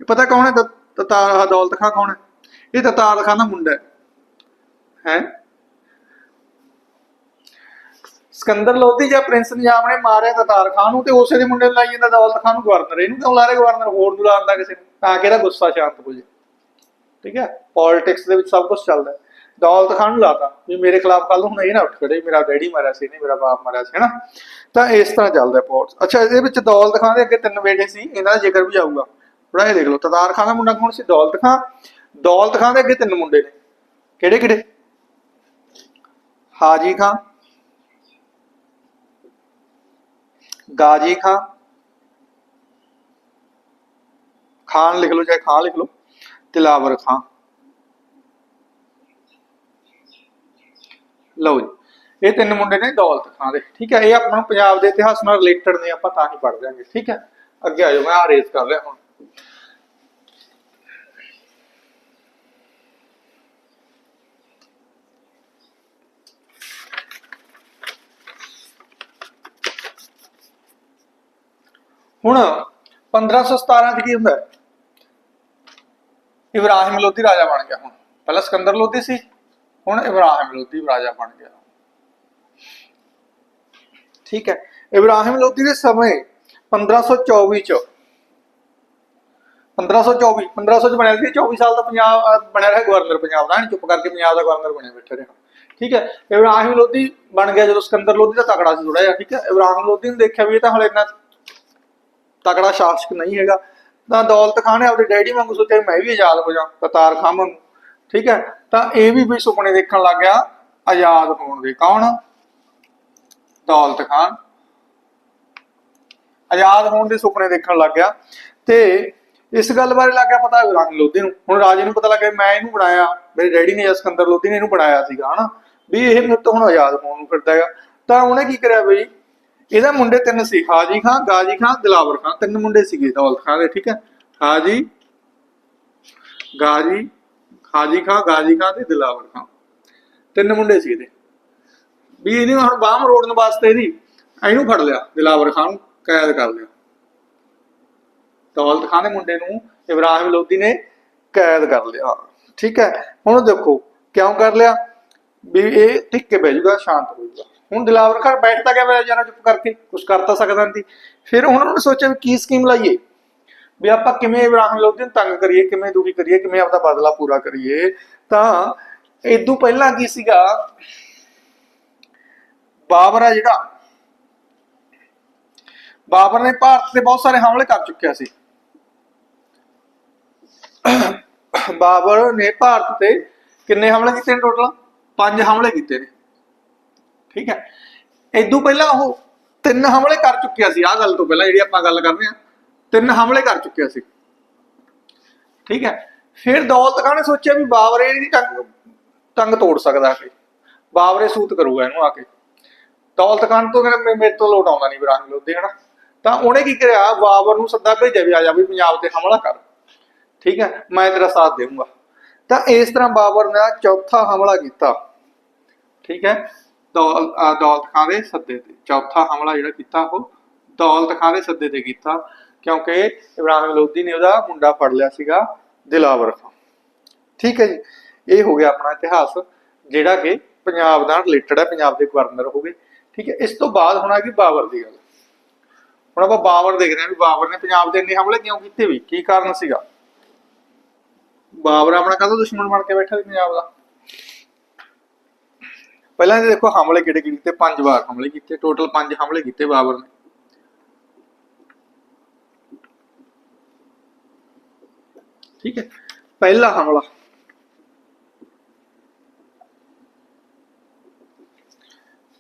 ਪਤਾ ਕੌਣ ਹੈ? ਤਤਾਰ ਦੌਲਤ ਖਾਨ ਕੌਣ ਹੈ? ਇਹ ਤਤਾਰ ਖਾਨ ਦਾ ਮੁੰਡਾ ਹੈ। ਹੈ? ਸਿਕੰਦਰ ਲੋਧੀ ਜਾਂ ਪ੍ਰਿੰਸ ਨਿਜ਼ਾਮ ਨੇ ਮਾਰਿਆ ਤਤਾਰ ਖਾਨ ਨੂੰ ਤੇ ਉਸੇ ਦੇ ਮੁੰਡੇ ਨੂੰ ਲਾਈ ਜਾਂਦਾ ਦੌਲਤ ਖਾਨ ਨੂੰ ਗਵਰਨਰ। ਇਹਨੂੰ ਕਿਉਂ ਲਾ ਰਿਹਾ ਗਵਰਨਰ? ਹੋਰ ਨੂੰ ਲਾਉਂਦਾ ਕਿਸੇ ਨੂੰ? ਤਾਂ ਕਿ ਇਹਦਾ ਗੁੱਸਾ ਸ਼ਾਂਤ ਹੋ ਜਾਏ। ਠੀਕ ਹੈ? ਪੋਲਿਟਿਕਸ ਦੇ ਵਿੱਚ ਸਭ ਕੁਝ ਚੱਲਦਾ ਦੌਲਤ ਖਾਨ ਨੂੰ ਲਾਤਾ। ਵੀ ਮੇਰੇ ਖਿਲਾਫ ਕੱਲ ਹੁਣ ਇਹ ਨਾ ਉੱਠ ਖੜੇ, ਮੇਰਾ ਡੈਡੀ ਮਾਰਿਆ ਸੀ ਨਹੀਂ ਮੇਰਾ ਬਾਪ ਮਾਰਿਆ ਸੀ ਹਨਾ ਤਾਂ ਇਸ ਤਰ੍ਹਾਂ ਚੱਲਦਾ ਪੋਲਿਟਿਕਸ ਅੱਛਾ, ਇਹਦੇ ਵਿੱਚ ਦੌਲਤ ਖਾਨ ਦੇ ਅੱਗੇ ਤਿੰਨ ਬੇਟੇ ਸੀ, ਇਹਨਾਂ ਦਾ ਜ਼ਿਕਰ ਵੀ ਆਊਗਾ। ਥੋੜਾ ਇਹ ਦੇਖ ਲਓ ਤਤਾਰ ਖਾਨ ਦਾ ਮੁੰਡਾ ਕੌਣ ਸੀ? ਦੌਲਤ ਖਾਨ। ਦੌਲਤ ਖਾਨ ਦੇ ਅੱਗੇ ਤਿੰਨ ਮੁੰਡੇ ਨੇ। ਕਿਹੜੇ ਕਿਹੜੇ ਹਾਜੀ ਖਾਨ ਗਾਜੀ ਖਾਨ ਖਾਨ ਲਿਖ ਲਓ, ਚਾਹੇ ਖਾਨ ਲਿਖ ਲਓ। ਤਿਲਾਵਰ ਖਾਨ ਲਓ ਜੀ, ਇਹ ਤਿੰਨ ਮੁੰਡੇ ਨੇ ਦੌਲਤ ਖਾਂ ਦੇ। ਠੀਕ ਹੈ, ਇਹ ਆਪਾਂ ਨੂੰ ਪੰਜਾਬ ਦੇ ਇਤਿਹਾਸ ਨਾਲ ਰਿਲੇਟਡ ਨੇ, ਆਪਾਂ ਤਾਂ ਹੀ ਪੜ੍ਹ ਦਿਆਂਗੇ ਠੀਕ ਹੈ, ਅੱਗੇ ਆਜੋ ਮੈਂ ਆ ਰੇਸ ਕਰ ਰਿਹਾ ਹੁਣ। ਹੁਣ 1517 ਚ ਕੀ ਹੁੰਦਾ? ਇਬਰਾਹਿਮ ਲੋਧੀ ਰਾਜਾ ਬਣ ਗਿਆ ਹੁਣ। ਪਹਿਲਾਂ ਸਿਕੰਦਰ ਲੋਧੀ ਸੀ, ਹੁਣ ਇਬਰਾਹਿਮ ਲੋਧੀ ਰਾਜਾ ਬਣ ਗਿਆ। ਠੀਕ ਹੈ। ਇਬਰਾਹਿਮ ਲੋਧੀ ਦੇ ਸਮੇਂ 1524 ਚ 1524 1500 ਚ ਬਣਿਆ ਸੀ 24 ਸਾਲ ਦਾ ਪੰਜਾਬ ਬਣਿਆ ਰਿਹਾ ਗਵਰਨਰ ਪੰਜਾਬ ਦਾ ਚੁੱਪ ਕਰਕੇ ਪੰਜਾਬ ਦਾ ਗਵਰਨਰ ਬਣਿਆ ਬੈਠੇ ਰਿਹਾ। ਠੀਕ ਹੈ। ਇਬਰਾਹਿਮ ਲੋਧੀ ਬਣ ਗਿਆ ਜਦੋਂ ਸਿਕੰਦਰ ਲੋਧੀ ਦਾ ਤਕੜਾ ਸੀ ਥੋੜਾ ਜਿਹਾ, ਠੀਕ ਹੈ। ਇਬਰਾਹਿਮ ਲੋਧੀ ਨੇ ਦੇਖਿਆ ਵੀ ਇਹ ਤਾਂ ਹਲੇ ਇੰਨਾ ਤਕੜਾ ਸ਼ਾਸਕ ਨਹੀਂ ਹੈਗਾ। ਤਾਂ ਦੌਲਤ ਖਾਨ ਨੇ ਆਪਣੇ ਡੈਡੀ ਵਾਂਗੂ ਸੋਚਿਆ ਮੈਂ ਵੀ ਆਜ਼ਾਦ ਹੋ ਜਾ ਕਤਾਰ ਖਾਨ ਵਾਂਗੂ। ਠੀਕ ਹੈ? ਤਾਂ ਇਹ ਵੀ ਵੀ ਸੁਪਨੇ ਦੇਖਣ ਲੱਗ ਗਿਆ, ਆਜ਼ਾਦ ਹੋਣ ਦੇ। ਕੌਣ? ਦੌਲਤ ਖਾਨ। ਆਜ਼ਾਦ ਹੋਣ ਦੇ ਸੁਪਨੇ ਦੇਖਣ ਲੱਗ ਗਿਆ। ਤੇ ਇਸ ਗੱਲ ਬਾਰੇ ਲੱਗ ਗਿਆ ਪਤਾ ਇਬਰਾਹਿਮ ਲੋਧੀ ਨੂੰ। ਹੁਣ ਰਾਜੇ ਨੂੰ ਪਤਾ ਲੱਗਿਆ ਵੀ ਮੈਂ ਇਹਨੂੰ ਬਣਾਇਆ। ਮੇਰੇ ਡੈਡੀ ਨੇ ਜਾਂ ਸਿਕੰਦਰ ਲੋਧੀ ਨੇ ਇਹਨੂੰ ਬਣਾਇਆ ਸੀਗਾ, ਹਨਾ? ਵੀ ਇਹ ਮੇਰੇ ਹੁਣ ਆਜ਼ਾਦ ਹੋਣ ਨੂੰ ਫਿਰਦਾ ਹੈਗਾ। ਤਾਂ ਉਹਨੇ ਕੀ ਕਰਿਆ ਬਈ? ਇਹਦਾ ਮੁੰਡੇ ਤਿੰਨ ਸੀ, ਹਾਜੀ ਖਾਂ, ਗਾਜੀ ਖਾਂ, ਦਿਲਾਵਰ ਖਾਂ। ਤਿੰਨ ਮੁੰਡੇ ਸੀਗੇ ਦੌਲਤ ਖਾਂ ਦੇ, ਠੀਕ ਹੈ? ਹਾਜੀ, ਗਾਜੀ, ਹਾਜੀ ਖਾਂ, ਗਾਜੀ ਖਾਂ ਤੇ ਦਿਲਾਵਰ ਖਾਨ ਤਿੰਨ ਮੁੰਡੇ ਸੀ ਇਹਦੇ। ਵੀ ਇਹਨੇ ਹੁਣ ਬਾਹਮ ਰੋੜਨ ਵਾਸਤੇ ਇਹਦੀ ਇਹਨੂੰ ਫੜ ਲਿਆ, ਦਿਲਾਵਰ ਖਾਨ ਨੂੰ, ਕੈਦ ਕਰ ਲਿਆ। ਦੌਲਤ ਖਾਨ ਦੇ ਮੁੰਡੇ ਨੂੰ ਇਬਰਾਹਿਮ ਲੋਧੀ ਨੇ ਕੈਦ ਕਰ ਲਿਆ, ਠੀਕ ਹੈ? ਹੁਣ ਦੇਖੋ, ਕਿਉਂ ਕਰ ਲਿਆ? ਵੀ ਇਹ ਟਿੱਕੇ ਬਹਿ ਜਾਊਗਾ ਸ਼ਾਂਤ ਹੋ ਜਾਊਗਾ ਹੁਣ ਦਿਲਾਵਰ ਖਾਨ ਬੈਠਦਾ ਗਿਆ ਮੇਰਾ ਜਰਾ ਚੁੱਪ ਕਰਕੇ ਕੁਝ ਕਰ ਤਾਂ ਸਕਦਾ ਨਹੀਂ ਫਿਰ ਹੁਣ ਨੇ ਸੋਚਿਆ ਵੀ ਕੀ ਸਕੀਮ ਲਾਈਏ? ਵੀ ਆਪਾਂ ਕਿਵੇਂ ਇਬਰਾਹਿਮ ਲੋਧੀ ਨੂੰ ਤੰਗ ਕਰੀਏ, ਕਿਵੇਂ ਦੁਖੀ ਕਰੀਏ, ਕਿਵੇਂ ਆਪਦਾ ਬਦਲਾ ਪੂਰਾ ਕਰੀਏ? ਤਾਂ ਇਦੋਂ ਪਹਿਲਾਂ ਕੀ ਸੀਗਾ? ਬਾਬਰ ਆ ਜਿਹੜਾ, ਬਾਬਰ ਨੇ ਭਾਰਤ ਤੇ ਬਹੁਤ ਸਾਰੇ ਹਮਲੇ ਕਰ ਚੁੱਕਿਆ ਸੀ। ਬਾਬਰ ਨੇ ਭਾਰਤ ਤੇ ਕਿੰਨੇ ਹਮਲੇ ਕੀਤੇ ਨੇ ਟੋਟਲ ਪੰਜ ਹਮਲੇ ਕੀਤੇ ਨੇ। ਠੀਕ ਹੈ? ਇਦੋਂ ਪਹਿਲਾਂ ਉਹ ਤਿੰਨ ਹਮਲੇ ਕਰ ਚੁੱਕਿਆ ਸੀ, ਆਹ ਗੱਲ ਤੋਂ ਪਹਿਲਾਂ ਜਿਹੜੀ ਆਪਾਂ ਗੱਲ ਕਰ ਰਹੇ ਹਾਂ ਤਿੰਨ ਹਮਲੇ ਕਰ ਚੁੱਕਿਆ ਸੀ। ਠੀਕ ਹੈ? ਫਿਰ ਦੌਲਤ ਖਾਨ ਨੇ ਸੋਚਿਆ ਵੀ ਬਾਬਰ ਇਹਦੀ ਟੰਗ ਟੰਗ ਤੋੜ ਸਕਦਾ ਕਿ ਬਾਬਰੇ ਸੂਤ ਕਰੂਗਾ ਇਹਨੂੰ ਆ ਕੇ। ਦੌਲਤ ਖਾਨ ਤੋਂ ਕਹਿੰਦਾ ਮੇਰੇ ਤੋਂ ਲੋਟ ਆਉਂਦਾ ਨਹੀਂ ਇਬਰਾਹਿਮ ਲੋਧੀ, ਹਨਾ? ਤਾਂ ਉਹਨੇ ਕੀ ਕਰਿਆ? ਬਾਬਰ ਨੂੰ ਸੱਦਾ ਭੇਜਿਆ ਵੀ ਆ ਜਾ ਵੀ ਪੰਜਾਬ ਤੇ ਹਮਲਾ ਕਰ। ਠੀਕ ਹੈ? ਮੈਂ ਤੇਰਾ ਸਾਥ ਦੇਵਾਂਗਾ ਤਾਂ ਇਸ ਤਰ੍ਹਾਂ ਬਾਬਰ ਨੇ ਚੌਥਾ ਹਮਲਾ ਕੀਤਾ। ਠੀਕ ਹੈ? ਦੌਲਤ ਖਾਨ ਦੇ ਸੱਦੇ ਤੇ। ਚੌਥਾ ਹਮਲਾ ਜਿਹੜਾ ਕੀਤਾ ਉਹ ਦੌਲਤ ਖਾਨ ਦੇ ਸੱਦੇ ਤੇ ਕੀਤਾ, ਕਿਉਂਕਿ ਇਬਰਾਹਿਮ ਲੋਧੀ ਨੇ ਉਹਦਾ ਮੁੰਡਾ ਫੜ ਲਿਆ ਸੀਗਾ ਦਿਲਾਵਰ ਖਾਨ ਠੀਕ ਹੈ ਜੀ, ਇਹ ਹੋ ਗਿਆ ਆਪਣਾ ਇਤਿਹਾਸ, ਜਿਹੜਾ ਕਿ ਪੰਜਾਬ ਨਾਲ ਰਿਲੇਟਡ ਹੈ, ਪੰਜਾਬ ਦੇ ਗਵਰਨਰ ਹੋ ਗਏ। ਠੀਕ ਹੈ, ਇਸ ਤੋਂ ਬਾਅਦ ਹੁਣ ਆ ਗਈ ਬਾਬਰ ਦੀ ਗੱਲ। ਹੁਣ ਆਪਾਂ ਬਾਬਰ ਦੇਖਦੇ ਹਾਂ ਵੀ ਬਾਬਰ ਨੇ ਪੰਜਾਬ ਦੇ ਇੰਨੇ ਹਮਲੇ ਕਿਉਂ ਕੀਤੇ ਵੀ, ਕੀ ਕਾਰਨ ਸੀਗਾ? ਬਾਬਰ ਆਪਣਾ ਕਦੋਂ ਦੁਸ਼ਮਣ ਬਣ ਕੇ ਬੈਠਾ ਸੀ ਪੰਜਾਬ ਦਾ? ਪਹਿਲਾਂ ਇਹ ਦੇਖੋ ਹਮਲੇ ਕਿਹੜੇ ਕਿਹੜੇ ਕੀਤੇ? ਪੰਜ ਵਾਰ ਹਮਲੇ ਕੀਤੇ। ਟੋਟਲ ਪੰਜ ਹਮਲੇ ਕੀਤੇ ਬਾਬਰ ਨੇ। ਠੀਕ ਹੈ? ਪਹਿਲਾ ਹਮਲਾ।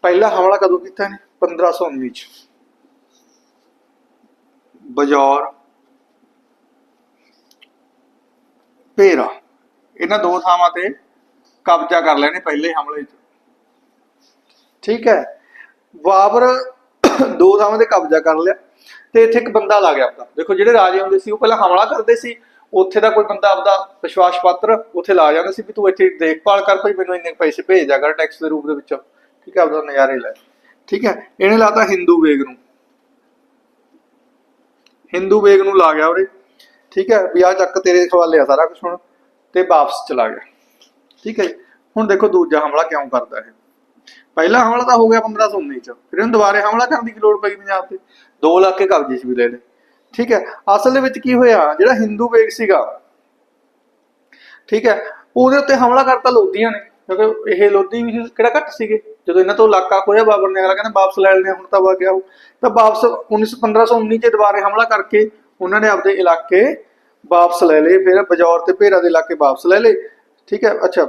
ਪਹਿਲਾ ਹਮਲਾ ਕਦੋਂ ਕੀਤਾ ਨੇ 1519 ਚ। ਬਜੌਰ। ਪੇਰਾ ਇਹਨਾਂ ਦੋ ਥਾਵਾਂ ਤੇ ਕਬਜ਼ਾ ਕਰ ਲੈਣੇ ਪਹਿਲੇ ਹਮਲੇ 'ਚ। ਠੀਕ ਹੈ? ਬਾਬਰ ਦੋ ਥਾਵਾਂ ਤੇ ਕਬਜ਼ਾ ਕਰ ਲਿਆ ਤੇ ਇੱਥੇ ਇੱਕ ਬੰਦਾ ਲਾ ਗਿਆ ਆਪਦਾ। ਦੇਖੋ ਜਿਹੜੇ ਰਾਜੇ ਹੁੰਦੇ ਸੀ, ਉਹ ਪਹਿਲਾਂ ਹਮਲਾ ਕਰਦੇ ਸੀ, ਉੱਥੇ ਦਾ ਕੋਈ ਬੰਦਾ ਆਪਦਾ ਵਿਸ਼ਵਾਸ ਪਾਤਰ ਉੱਥੇ ਲਾ ਜਾਂਦਾ ਸੀ ਵੀ ਤੂੰ ਇੱਥੇ ਦੇਖਭਾਲ ਕਰ ਭਈ, ਮੈਨੂੰ ਇੰਨੇ ਪੈਸੇ ਭੇਜ ਜਾ ਕਰ ਟੈਕਸ ਦੇ ਰੂਪ ਦੇ ਵਿੱਚ। ਠੀਕ ਹੈ, ਆਪਦਾ ਨਜ਼ਾਰੇ ਲੈ। ਠੀਕ ਹੈ, ਇਹਨੇ ਲਾਤਾ ਹਿੰਦੂ ਵੇਗ ਨੂੰ। ਹਿੰਦੂ ਵੇਗ ਨੂੰ ਲਾ ਗਿਆ ਉਹਦੇ ਠੀਕ ਹੈ, ਵੀ ਆ ਚੱਕ ਤੇਰੇ ਹਵਾਲੇ ਆ ਸਾਰਾ ਕੁਝ ਹੁਣ, ਤੇ ਵਾਪਸ ਚਲਾ ਗਿਆ। ਠੀਕ ਹੈ ਜੀ। ਹੁਣ ਦੇਖੋ ਦੂਜਾ ਹਮਲਾ ਕਿਉਂ ਕਰਦਾ ਇਹ। ਪਹਿਲਾ ਹਮਲਾ ਤਾਂ ਹੋ ਗਿਆ 1519 ਚ, ਫਿਰ ਇਹਨੂੰ ਦੁਬਾਰੇ ਹਮਲਾ ਕਰਨ ਦੀ ਕੀ ਲੋੜ ਪਈ ਪੰਜਾਬ ਤੇ? 2 ਲੱਖ ਕੇ ਕਬਜ਼ੇ 'ਚ ਵੀ ਲੈ ਲਏ। ਠੀਕ ਹੈ, ਅਸਲ ਦੇ ਵਿੱਚ ਕੀ ਹੋਇਆ, ਜਿਹੜਾ ਹਿੰਦੂ ਵੇਗ ਸੀਗਾ, ਠੀਕ ਹੈ, ਉਹਦੇ ਉੱਤੇ ਹਮਲਾ ਕਰਤਾ ਲੋਧੀਆਂ ਨੇ, ਕਿਉਂਕਿ ਇਹ ਲੋਧੀ ਵੀ ਕਿਹੜਾ ਘੱਟ ਸੀਗੇ, ਜਦੋਂ ਇਹਨਾਂ ਤੋਂ ਇਲਾਕਾ ਖੋਇਆ ਬਾਬਰ ਨੇ, ਅਗਲਾ ਕਹਿੰਦਾ ਵਾਪਸ ਲੈ ਲੈਣੇ ਹੁਣ ਤਾਂ ਵਾ ਗਿਆ ਉਹ। ਤਾਂ ਵਾਪਸ 19 1519 ਚ ਦੁਬਾਰੇ ਹਮਲਾ ਕਰਕੇ ਉਹਨਾਂ ਨੇ ਆਪਦੇ ਇਲਾਕੇ ਵਾਪਸ ਲੈ ਲਏ, ਫਿਰ ਬਜੌਰ ਤੇ ਭੇਰਾ ਦੇ ਇਲਾਕੇ ਵਾਪਸ ਲੈ ਲਏ। ਠੀਕ ਹੈ, ਅੱਛਾ।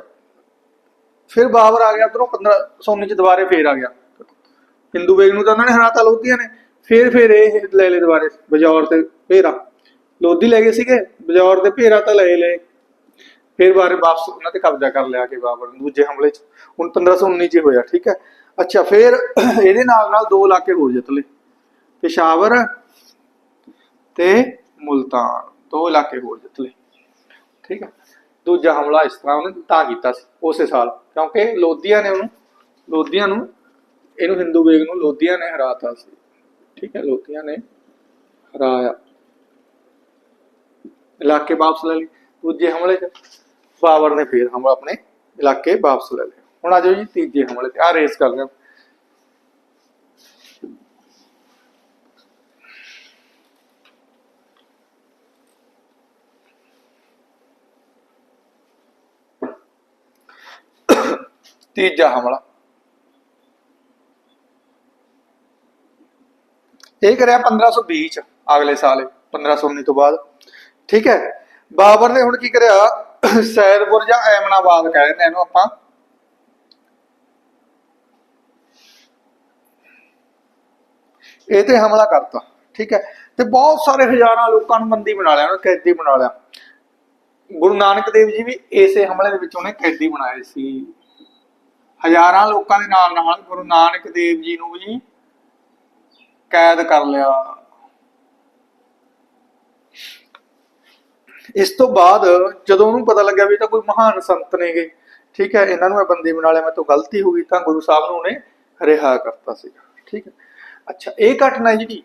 ਫਿਰ ਬਾਬਰ ਆ ਗਿਆ, ਉਧਰੋਂ 1519 ਚ ਦੁਬਾਰੇ ਫੇਰ ਆ ਗਿਆ। ਹਿੰਦੂ ਵੇਗ ਨੂੰ ਤਾਂ ਉਹਨਾਂ ਨੇ ਹਰਾਤਾ ਲੋਧੀਆਂ ਨੇ, ਫੇਰ ਫੇਰ ਇਹ ਲੈ ਲਏ ਦੁਬਾਰੇ, ਬਜੌਰ ਤੇ ਭੇਰਾ। ਲੋਧੀ ਲੈ ਗਏ ਸੀਗੇ, ਬਜੌਰ ਤੇ ਭੇਰਾ ਤਾਂ ਲੈ ਲਏ। ਫਿਰ ਬਾਰੇ ਵਾਪਸ ਉਹਨਾਂ ਤੇ ਕਬਜ਼ਾ ਕਰ ਲਿਆ ਕਿ ਬਾਬਰ ਨੇ, ਦੂਜੇ ਹਮਲੇ ਚ। ਹੁਣ 1519 ਚ ਹੋਇਆ, ਠੀਕ ਹੈ? ਅੱਛਾ, ਫਿਰ ਇਹਦੇ ਨਾਲ ਨਾਲ ਦੋ ਇਲਾਕੇ ਹੋਰ ਜਿੱਤ ਲਏ। ਪੇਸ਼ਾਵਰ ਤੇ ਮੁਲਤਾਨ, ਦੋ ਇਲਾਕੇ ਹੋਰ ਜਿੱਤ ਲਏ। ਠੀਕ ਹੈ? ਦੂਜਾ ਹਮਲਾ ਇਸ ਤਰ੍ਹਾਂ ਉਹਨੇ ਤਾਂ ਕੀਤਾ ਸੀ, ਉਸੇ ਸਾਲ। ਕਿਉਂਕਿ ਲੋਧੀਆਂ ਨੇ ਉਹਨੂੰ, ਲੋਧੀਆਂ ਨੂੰ, ਇਹਨੂੰ ਹਿੰਦੂ ਬੇਗ ਨੂੰ ਲੋਧੀਆਂ ਨੇ ਹਰਾਤਾ ਸੀ। ਠੀਕ ਹੈ, ਲੋਧੀਆਂ ਨੇ ਹਰਾਇਆ। ਇਲਾਕੇ ਵਾਪਸ ਲੈ ਲਈ ਦੂਜੇ ਹਮਲੇ 'ਚ ਬਾਬਰ ਨੇ ਫੇਰ ਹਮਲਾ ਆਪਣੇ ਇਲਾਕੇ ਵਾਪਸ ਲੈ ਲਏ। ਹੁਣ ਆ ਜਾਓ ਜੀ ਤੀਜੇ ਹਮਲੇ ਤੇ। ਆ ਰੇਸ ਕਰ ਲਿਆ ਤੀਜਾ ਹਮਲਾ। ਇਹ ਕਰਿਆ 1520 ਚ ਅਗਲੇ ਸਾਲ ਇਹ, 1519 ਤੋਂ ਬਾਅਦ। ਠੀਕ ਹੈ? ਬਾਬਰ ਨੇ ਹੁਣ ਕੀ ਕਰਿਆ? ਸੈਦਪੁਰ ਜਾਂ ਐਮਨਾਬਾਦ ਕਹਿ ਦਿੰਦੇ ਇਹਨੂੰ ਆਪਾਂ। ਇਹ ਤੇ ਹਮਲਾ ਕਰਤਾ। ਠੀਕ ਹੈ? ਤੇ ਬਹੁਤ ਸਾਰੇ ਹਜ਼ਾਰਾਂ ਲੋਕਾਂ ਨੂੰ ਬੰਦੀ ਬਣਾ ਲਿਆ ਉਹਨੇ ਕੈਦੀ ਬਣਾ ਲਿਆ। ਗੁਰੂ ਨਾਨਕ ਦੇਵ ਜੀ ਵੀ ਇਸੇ ਹਮਲੇ ਦੇ ਵਿੱਚ ਉਹਨੇ ਕੈਦੀ ਬਣਾਏ ਸੀ। ਹਜ਼ਾਰਾਂ ਲੋਕਾਂ ਦੇ ਨਾਲ ਨਾਲ ਗੁਰੂ ਨਾਨਕ ਦੇਵ ਜੀ ਨੂੰ ਵੀ ਕੈਦ ਕਰ ਲਿਆ। ਇਸ ਤੋਂ ਬਾਅਦ ਜਦੋਂ ਉਹਨੂੰ ਪਤਾ ਲੱਗਿਆ ਵੀ ਤਾਂ ਕੋਈ ਮਹਾਨ ਸੰਤ ਨੇਗੇ, ਠੀਕ ਹੈ, ਇਹਨਾਂ ਨੂੰ ਮੈਂ ਬੰਦੀ ਬਣਾ ਲਿਆ, ਮੈਂ ਤੋਂ ਗਲਤੀ ਹੋ ਗਈ ਤਾਂ ਗੁਰੂ ਸਾਹਿਬ ਨੂੰ ਉਹਨੇ ਰਿਹਾ ਕਰਤਾ ਸੀਗਾ, ਠੀਕ ਹੈ। ਅੱਛਾ, ਇਹ ਘਟਨਾ ਹੈ ਜਿਹੜੀ,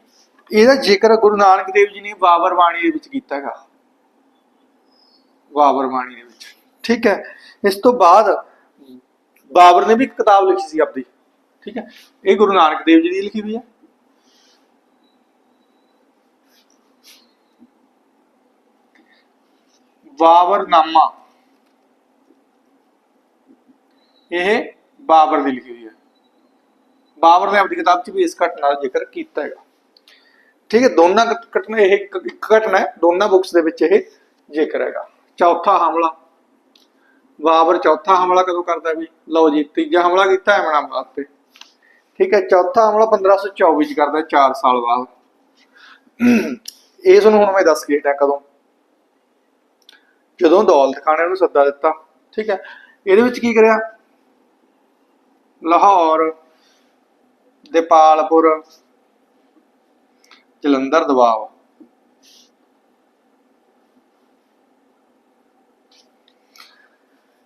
ਇਹਦਾ ਜ਼ਿਕਰ ਗੁਰੂ ਨਾਨਕ ਦੇਵ ਜੀ ਨੇ ਬਾਬਰ ਬਾਣੀ ਦੇ ਵਿੱਚ ਕੀਤਾ ਹੈਗਾ। ਬਾਬਰ ਬਾਣੀ ਦੇ ਵਿੱਚ, ਠੀਕ ਹੈ। ਇਸ ਤੋਂ ਬਾਅਦ ਬਾਬਰ ਨੇ ਵੀ ਇੱਕ ਕਿਤਾਬ ਲਿਖੀ ਸੀ ਆਪਦੀ, ਠੀਕ ਹੈ? ਇਹ ਗੁਰੂ ਨਾਨਕ ਦੇਵ ਜੀ ਦੀ ਲਿਖੀ ਹੋਈ ਹੈ। ਬਾਬਰਨਾਮਾ। ਇਹ ਬਾਬਰ ਦੀ ਲਿਖੀ ਹੋਈ ਹੈ। ਬਾਬਰ ਨੇ ਆਪਣੀ ਕਿਤਾਬ 'ਚ ਵੀ ਇਸ ਘਟਨਾ ਦਾ ਜ਼ਿਕਰ ਕੀਤਾ ਹੈਗਾ। ਠੀਕ ਹੈ, ਦੋਨਾਂ ਘਟਨਾ ਇਹ ਇੱਕ ਘਟਨਾ ਹੈ, ਦੋਨਾਂ ਬੁੱਕਸ ਦੇ ਵਿੱਚ ਇਹ ਜ਼ਿਕਰ ਹੈਗਾ। ਚੌਥਾ ਹਮਲਾ। ਬਾਬਰ ਚੌਥਾ ਹਮਲਾ ਕਦੋਂ ਕਰਦਾ ਵੀ? ਲਓ ਜੀ, ਤੀਜਾ ਹਮਲਾ ਕੀਤਾ ਹੈ ਤੇ। ਠੀਕ ਹੈ ਚੌਥਾ ਹਮਲਾ 1524 ਚ ਕਰਦਾ 4 ਸਾਲ ਬਾਅਦ। ਇਹ ਤੁਹਾਨੂੰ ਹੁਣ ਮੈਂ ਦੱਸ ਕੇ ਹਟਿਆ ਕਦੋਂ? ਜਦੋਂ ਦੌਲਤ ਖਾਨ ਨੇ ਉਹਨੂੰ ਸੱਦਾ ਦਿੱਤਾ, ਠੀਕ ਹੈ ਇਹਦੇ ਵਿੱਚ ਕੀ ਕਰਿਆ? ਲਾਹੌਰ ਦੇਪਾਲਪੁਰ ਜਲੰਧਰ ਦਬਾਵ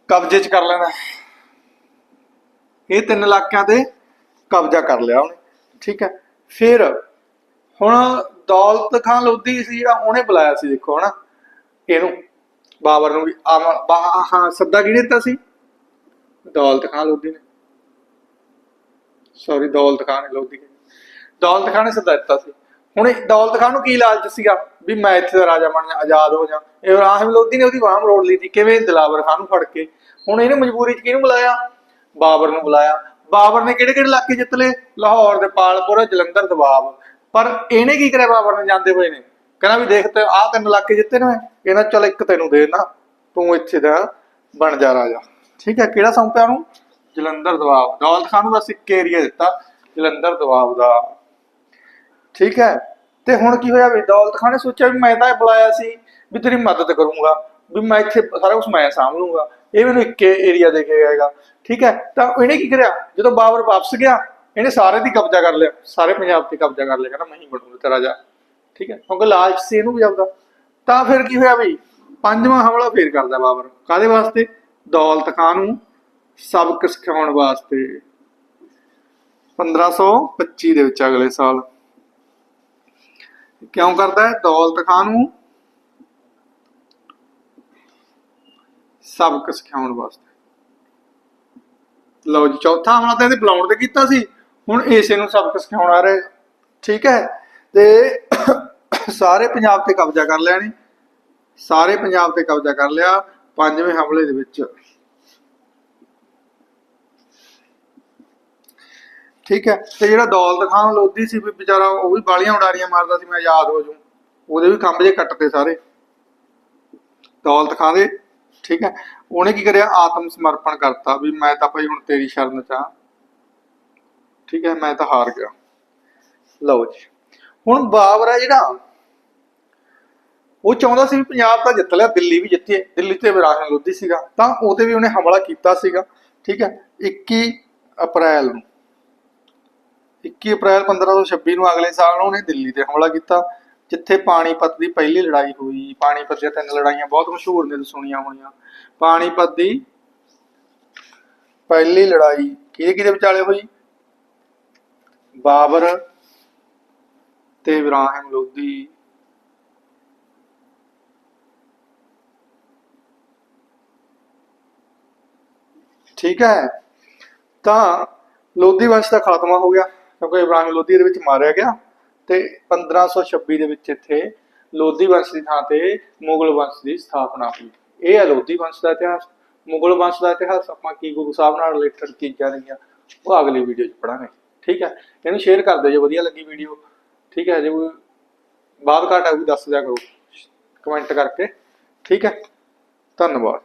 ਕਬਜ਼ੇ 'ਚ ਕਰ ਲੈਣਾ। ਇਹ ਤਿੰਨ ਇਲਾਕਿਆਂ ਤੇ ਕਬਜ਼ਾ ਕਰ ਲਿਆ ਉਹਨੇ, ਠੀਕ ਹੈ। ਫਿਰ ਹੁਣ ਦੌਲਤ ਖਾਨ ਲੋਧੀ ਸੀ ਜਿਹੜਾ, ਉਹਨੇ ਬੁਲਾਇਆ ਸੀ, ਦੇਖੋ ਹਨਾ, ਇਹਨੂੰ, ਬਾਬਰ ਨੂੰ ਵੀ ਹਾਂ, ਸੱਦਾ ਕਿਹਨੇ ਦਿੱਤਾ ਸੀ? ਦੌਲਤ ਖਾਨ ਲੋਧੀ ਨੇ। ਸੌਰੀ ਦੌਲਤ ਖਾਨ ਲੋਧੀ ਨੇ। ਦੌਲਤ ਖਾਨ ਨੇ ਸੱਦਾ ਦਿੱਤਾ ਸੀ। ਹੁਣ ਦੌਲਤ ਖਾਨ ਨੂੰ ਕੀ ਲਾਲਚ ਸੀਗਾ ਵੀ ਮੈਂ ਇੱਥੇ ਦਾ ਰਾਜਾ ਬਣ ਜਾ, ਆਜ਼ਾਦ ਹੋ ਜਾ। ਇਬਰਾਹਿਮ ਲੋਧੀ ਨੇ ਉਹਦੀ ਬਾਹ ਮਰੋੜ ਲਈ ਸੀ, ਕਿਵੇਂ ਦਿਲਾਵਰ ਖਾਨ ਨੂੰ ਫੜ ਕੇ। ਹੁਣ ਇਹਨੇ ਮਜਬੂਰੀ 'ਚ ਕਿਹਨੂੰ ਬੁਲਾਇਆ? ਬਾਬਰ ਨੂੰ ਬੁਲਾਇਆ। ਬਾਬਰ ਨੇ ਕਿਹੜੇ ਕਿਹੜੇ ਇਲਾਕੇ ਜਿੱਤ ਲਏ? ਲਾਹੌਰ ਦੇ ਪਾਲਪੁਰ ਜਲੰਧਰ ਦਬਾਬ ਪਰ ਇਹਨੇ ਕੀ ਕਰਿਆ ਬਾਬਰ ਨੇ ਜਾਂਦੇ ਹੋਏ ਨੇ ਕਹਿੰਦਾ ਵੀ ਦੇਖ ਤੇ, ਆਹ ਤਿੰਨ ਇਲਾਕੇ ਜਿੱਤੇ ਨੇ ਮੈਂ। ਕਹਿੰਦਾ, ਚਲ ਇੱਕ ਤੈਨੂੰ ਦੇ ਨਾ ਤੂੰ ਇੱਥੇ ਦਾ ਬਣ ਜਾ ਰਾਜਾ। ਠੀਕ ਹੈ, ਕਿਹੜਾ ਸੌਂਪਿਆ ਉਹਨੂੰ? ਜਲੰਧਰ ਦਬਾਬ ਦੌਲਤ ਖਾਨ ਨੂੰ ਬਸ ਇੱਕ ਏਰੀਆ ਦਿੱਤਾ, ਜਲੰਧਰ ਦਬਾਬ ਦਾ। ਠੀਕ ਹੈ? ਤੇ ਹੁਣ ਕੀ ਹੋਇਆ ਵੀ ਦੌਲਤ ਖਾਨ ਨੇ ਸੋਚਿਆ ਵੀ ਮੈਂ ਤਾਂ ਇਹ ਬੁਲਾਇਆ ਸੀ ਵੀ ਤੇਰੀ ਮਦਦ ਕਰੂੰਗਾ, ਵੀ ਮੈਂ ਇੱਥੇ ਸਾਰਾ ਕੁਝ ਮੈਂ ਸਾਂਭ ਲੂੰਗਾ। ਇਹ ਮੈਨੂੰ ਇੱਕ ਏਰੀਆ ਦੇ ਕੇ ਜਾਏਗਾ ਠੀਕ ਹੈ? ਤਾਂ ਇਹਨੇ ਕੀ ਕਰਿਆ? ਜਦੋਂ ਬਾਬਰ ਵਾਪਸ ਗਿਆ, ਇਹਨੇ ਸਾਰੇ ਦੀ ਕਬਜ਼ਾ ਕਰ ਲਿਆ। ਸਾਰੇ ਪੰਜਾਬ ਤੇ ਕਬਜ਼ਾ ਕਰ ਲਿਆ, ਕਹਿੰਦਾ ਮੈਂ ਹੀ ਬਣੂੰਗਾ ਤੇਰਾ ਰਾਜਾ ਠੀਕ ਹੈ? ਕਿਉਂਕਿ ਲਾਲਚ ਸੀ ਇਹਨੂੰ ਵੀ ਆਪਦਾ। ਤਾਂ ਫਿਰ ਕੀ ਹੋਇਆ ਵੀ ਪੰਜਵਾਂ ਹਮਲਾ ਫੇਰ ਕਰਦਾ ਬਾਬਰ। ਕਾਦੇ ਵਾਸਤੇ? ਦੌਲਤ ਖਾਨ ਨੂੰ ਸਬਕ ਸਿਖਾਉਣ ਵਾਸਤੇ। 1525 ਦੇ ਵਿੱਚ ਅਗਲੇ ਸਾਲ। ਕਿਉਂ ਕਰਦਾ ਹੈ? ਦੌਲਤ ਖਾਨ ਨੂੰ ਸਬਕ ਸਿਖਾਉਣ ਵਾਸਤੇ। ਲਓ ਜੀ, ਚੌਥਾ ਹਮਲਾ ਤਾਂ ਇਹਦੇ ਬੁਲਾਉਣ ਤੇ ਕੀਤਾ ਸੀ। ਹੁਣ ਇਸੇ ਨੂੰ ਸਬਕ ਸਿਖਾਉਣ ਆ ਰਹੇ। ਠੀਕ ਹੈ? ਤੇ ਸਾਰੇ ਪੰਜਾਬ ਤੇ ਕਬਜ਼ਾ ਕਰ ਲਿਆ ਨੇ ਸਾਰੇ ਪੰਜਾਬ ਤੇ ਕਬਜ਼ਾ ਕਰ ਲਿਆ। ਪੰਜਵੇਂ ਹਮਲੇ ਦੇ ਵਿੱਚ। ਠੀਕ ਹੈ, ਤੇ ਜਿਹੜਾ ਦੌਲਤ ਖਾਨ ਲੋਧੀ ਸੀ ਵੀ ਵਿਚਾਰਾ ਉਹ ਵੀ ਬਾਲੀਆਂ ਉਡਾਰੀਆਂ ਮਾਰਦਾ ਸੀ, ਮੈਂ ਯਾਦ ਹੋ ਜੂ ਉਹਦੇ ਵੀ ਖੰਭ ਜੇ ਕੱਟਦੇ ਸਾਰੇ। ਦੌਲਤ ਖਾਨ ਦੇ, ਠੀਕ ਹੈ, ਉਹਨੇ ਕੀ ਕਰਿਆ, ਆਤਮ ਸਮਰਪਣ ਕਰਤਾ ਵੀ ਮੈਂ ਤਾਂ ਭਾਈ ਹੁਣ ਤੇਰੀ ਸ਼ਰਨ ਚ ਆ ਠੀਕ ਹੈ, ਮੈਂ ਤਾਂ ਹਾਰ ਗਿਆ। ਲਓ ਜੀ, ਹੁਣ ਬਾਬਰ ਆ ਜਿਹੜਾ, ਉਹ ਚਾਹੁੰਦਾ ਸੀ ਵੀ ਪੰਜਾਬ ਤਾਂ ਜਿੱਤ ਲਿਆ, ਦਿੱਲੀ ਵੀ ਜਿੱਤੀ। ਦਿੱਲੀ ਤੇ ਇਬਰਾਹਿਮ ਲੋਧੀ ਸੀਗਾ, ਤਾਂ ਉਹਤੇ ਵੀ ਉਹਨੇ ਹਮਲਾ ਕੀਤਾ ਸੀਗਾ। ਠੀਕ ਹੈ 21 ਅਪ੍ਰੈਲ ਨੂੰ। 21 ਅਪ੍ਰੈਲ 1526 ਨੂੰ ਅਗਲੇ ਸਾਲ ਉਹਨੇ ਦਿੱਲੀ ਤੇ ਹਮਲਾ ਕੀਤਾ, ਜਿੱਥੇ ਪਾਣੀਪਤ ਦੀ ਪਹਿਲੀ ਲੜਾਈ ਹੋਈ। ਪਾਣੀਪਤ ਦੀਆਂ ਤਿੰਨ ਲੜਾਈਆਂ ਬਹੁਤ ਮਸ਼ਹੂਰ ਨੇ ਸੁਣੀਆਂ ਹੋਣੀਆਂ। ਪਾਣੀਪਤ ਦੀ ਪਹਿਲੀ ਲੜਾਈ ਕਿਹਦੇ ਕਿਹਦੇ ਵਿਚਾਲੇ ਹੋਈ? ਬਾਬਰ ਤੇ ਇਬਰਾਹਿਮ ਲੋਧੀ। ਠੀਕ ਹੈ? ਤਾਂ ਲੋਧੀ ਵੰਸ਼ ਦਾ ਖਾਤਮਾ ਹੋ ਗਿਆ। ਕਿਉਂਕਿ ਇਬਰਾਹਿਮ ਲੋਧੀ ਦੇ ਵਿੱਚ ਮਾਰਿਆ ਗਿਆ ਤੇ 1526 ਦੇ ਵਿੱਚ ਇੱਥੇ ਲੋਧੀ ਵੰਸ਼ ਦੀ ਥਾਂ ਤੇ ਮੁਗਲ ਵੰਸ਼ ਦੀ ਸਥਾਪਨਾ ਹੋਈ। ਇਹ ਹੈ ਲੋਧੀ ਵੰਸ਼ ਦਾ ਇਤਿਹਾਸ। ਮੁਗਲ ਵੰਸ਼ ਦਾ ਇਤਿਹਾਸ ਆਪਾਂ ਕੀ ਗੁਰੂ ਸਾਹਿਬ ਨਾਲ ਰਿਲੇਟਡ ਚੀਜ਼ਾਂ ਨੇਗੀਆਂ ਉਹ ਅਗਲੀ ਵੀਡੀਓ 'ਚ ਪੜਾਂਗੇ ਠੀਕ ਹੈ? ਇਹਨੂੰ ਸ਼ੇਅਰ ਕਰ ਦਿਓ ਜੇ ਵਧੀਆ ਲੱਗੀ ਵੀਡੀਓ ਠੀਕ ਹੈ? ਜੇ ਕੋਈ ਬਾਤ ਘਾਟਾ ਹੈ ਵੀ ਦੱਸ ਦਿਆ ਕਰੋ। ਕਮੈਂਟ ਕਰਕੇ। ਠੀਕ ਹੈ? ਧੰਨਵਾਦ।